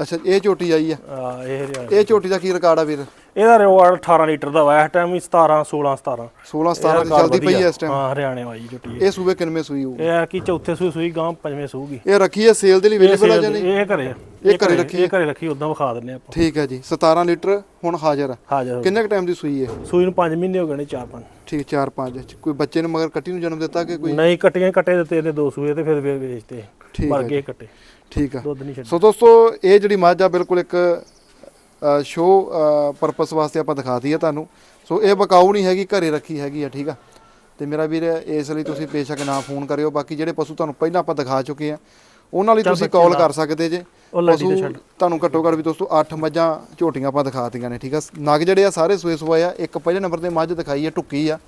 ਅੱਛਾ ਇਹ ਝੋਟੀ ਆਈ ਆ? ਆ ਇਹ ਹਰਿਆਣੇ ਇਹ ਝੋਟੀ ਦਾ ਕੀ ਰਿਕਾਰਡ ਆ ਵੀਰ? ਇਹਦਾ ਰਿਵਾਰਡ 18 ਲੀਟਰ ਦਾ ਵਾ ਇਸ ਟਾਈਮ ਵੀ 17 16 17 16 17 ਦੀ ਚੱਲਦੀ ਪਈ ਐ ਇਸ ਟਾਈਮ ਹਾਂ ਹਰਿਆਣੇ ਵਾਲੀ ਜੁਟੀ ਇਹ ਸੂਬੇ ਕਿੰਨਵੇਂ ਸੂਈ ਹੋਊ ਇਹ ਕਿ ਚੌਥੇ ਸੂਈ ਸੂਈ ਗਾਂ ਪੰਜਵੇਂ ਸੂਗੀ। ਇਹ ਰੱਖੀ ਹੈ ਸੇਲ ਦੇ ਲਈ ਅਵੇਲੇਬਲ ਆ ਜਾਂ ਨਹੀਂ? ਇਹ ਘਰੇ ਆ। ਇਹ ਘਰੇ ਰੱਖੀ? ਇਹ ਘਰੇ ਰੱਖੀ ਉਦਾਂ ਵਿਖਾ ਦਿੰਨੇ ਆਪਾਂ। ਠੀਕ ਹੈ ਜੀ 17 ਲੀਟਰ ਹੁਣ ਹਾਜ਼ਰ ਆ ਹਾਜ਼ਰ ਹੋ ਕਿੰਨੇ ਕ ਟਾਈਮ ਦੀ ਸੂਈ ਹੈ ਸੂਈ ਨੂੰ 5 ਮਹੀਨੇ ਹੋ ਗਏ ਨੇ 4 5 ਠੀਕ 4 5 ਕੋਈ ਬੱਚੇ ਨੇ ਮਗਰ ਕੱਟੀ ਨੂੰ ਜਨਮ ਦਿੱਤਾ ਕਿ ਕੋਈ? ਨਹੀਂ ਕੱਟੀਆਂ ਕੱਟੇ ਦਿੱਤੇ ਇਹਦੇ ਦੋ ਸੂਏ ਤੇ ਫਿਰ ਵੇਚਤੇ। ਮਰ ਹੈ ਗਏ ਕੱਟੇ। ਠੀਕ ਆ ਦੁੱਧ ਨਹੀਂ ਛੱਡ ਸੋ ਦੋਸਤੋ ਇਹ ਜਿਹੜੀ ਮੱਝ ਆ ਬਿਲਕੁਲ ਇੱਕ ਸ਼ੋ ਪਰਪਸ ਵਾਸਤੇ ਆਪਾਂ ਦਿਖਾਤੀ ਆ ਤੁਹਾਨੂੰ। ਸੋ ਇਹ ਬਕਾਊ ਨਹੀਂ ਹੈਗੀ ਘਰੇ ਰੱਖੀ ਹੈਗੀ ਆ ਠੀਕ ਆ। ਤੇ ਮੇਰਾ ਵੀਰ ਇਸ ਲਈ ਤੁਸੀਂ ਬੇਸ਼ੱਕ ਨਾ ਫੋਨ ਕਰਿਓ। ਬਾਕੀ ਜਿਹੜੇ ਪਸ਼ੂ ਤੁਹਾਨੂੰ ਪਹਿਲਾਂ ਆਪਾਂ ਦਿਖਾ ਚੁੱਕੇ ਆ ਉਹਨਾਂ ਲਈ ਤੁਸੀਂ ਕਾਲ ਕਰ ਸਕਦੇ ਜੇ। ਪਸ਼ੂ ਤੁਹਾਨੂੰ ਘੱਟੋ ਘੱਟ ਵੀ ਦੋਸਤੋ 8 ਮੱਝਾਂ ਝੋਟੀਆਂ ਆਪਾਂ ਦਿਖਾਤੀਆਂ ਨੇ ਠੀਕ ਆ? ਨਗ ਜਿਹੜੇ ਆ ਸਾਰੇ ਸੂਏ ਸੂਏ ਆ ਇੱਕ ਪਹਿਲੇ ਨੰਬਰ ਤੇ ਮੱਝ ਦਿਖਾਈ ਆ ਟੁੱਕੀ ਆ।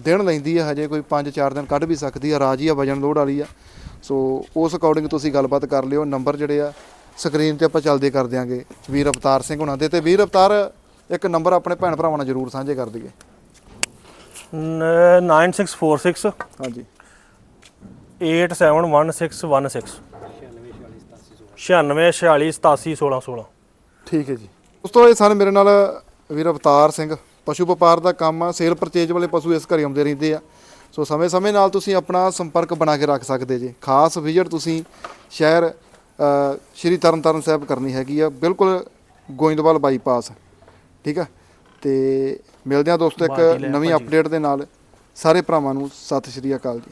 ਦਿਨ ਲੈਂਦੀ ਆ ਹਜੇ ਕੋਈ 5-4 ਦਿਨ ਕੱਢ ਵੀ ਸਕਦੀ ਆ ਰਾਜੀ ਆ ਵਜਨ ਲੋਡ ਵਾਲੀ ਆ। ਸੋ ਉਸ ਅਕੋਰਡਿੰਗ ਤੁਸੀਂ ਗੱਲਬਾਤ ਕਰ ਲਿਓ ਨੰਬਰ ਜਿਹੜੇ ਆ ਸਕਰੀਨ ਤੇ ਆਪਾਂ ਚੱਲਦੇ ਕਰ ਦਿਆਂਗੇ। ਵੀਰ ਅਵਤਾਰ ਸਿੰਘ ਹੁਣਾਂ ਦੇ ਤੇ ਵੀਰ ਅਵਤਾਰ ਇੱਕ ਨੰਬਰ ਆਪਣੇ ਭੈਣ ਭਰਾਵਾਂ ਨਾਲ ਜਰੂਰ ਸਾਂਝੇ ਕਰ ਦਈਏ। 9646 ਹਾਂਜੀ। 871616 96468716 ਠੀਕ ਹੈ ਜੀ। ਉਸ ਤੋਂ ਇਹ ਸਨ ਮੇਰੇ ਨਾਲ ਵੀਰ ਅਵਤਾਰ ਸਿੰਘ ਪਸ਼ੂ ਵਪਾਰ ਦਾ ਕੰਮ ਆ ਸੇਲ ਪਰਚੇਜ ਵਾਲੇ ਪਸ਼ੂ ਇਸ ਘਰੇ ਆਉਂਦੇ ਰਹਿੰਦੇ ਆ। ਸੋ ਸਮੇਂ-ਸਮੇਂ ਨਾਲ ਤੁਸੀਂ ਆਪਣਾ ਸੰਪਰਕ ਬਣਾ ਕੇ ਰੱਖ ਸਕਦੇ ਜੀ। ਖਾਸ ਵਿਜ਼ਿਟ ਤੁਸੀਂ ਸ਼ਹਿਰ ਸ਼੍ਰੀ ਤਰਨਤਾਰਨ ਸਾਹਿਬ ਕਰਨੀ ਹੈਗੀ ਆ। ਬਿਲਕੁਲ ਗੋਇੰਦਵਾਲ ਬਾਈਪਾਸ ਠੀਕ ਆ? ਤੇ ਮਿਲਦੇ ਆ ਦੋਸਤੋ ਇੱਕ ਨਵੀਂ। ਅਪਡੇਟ ਦੇ ਨਾਲ। ਸਾਰੇ ਭਰਾਵਾਂ ਨੂੰ ਸਤਿ ਸ਼੍ਰੀ ਅਕਾਲ ਜੀ।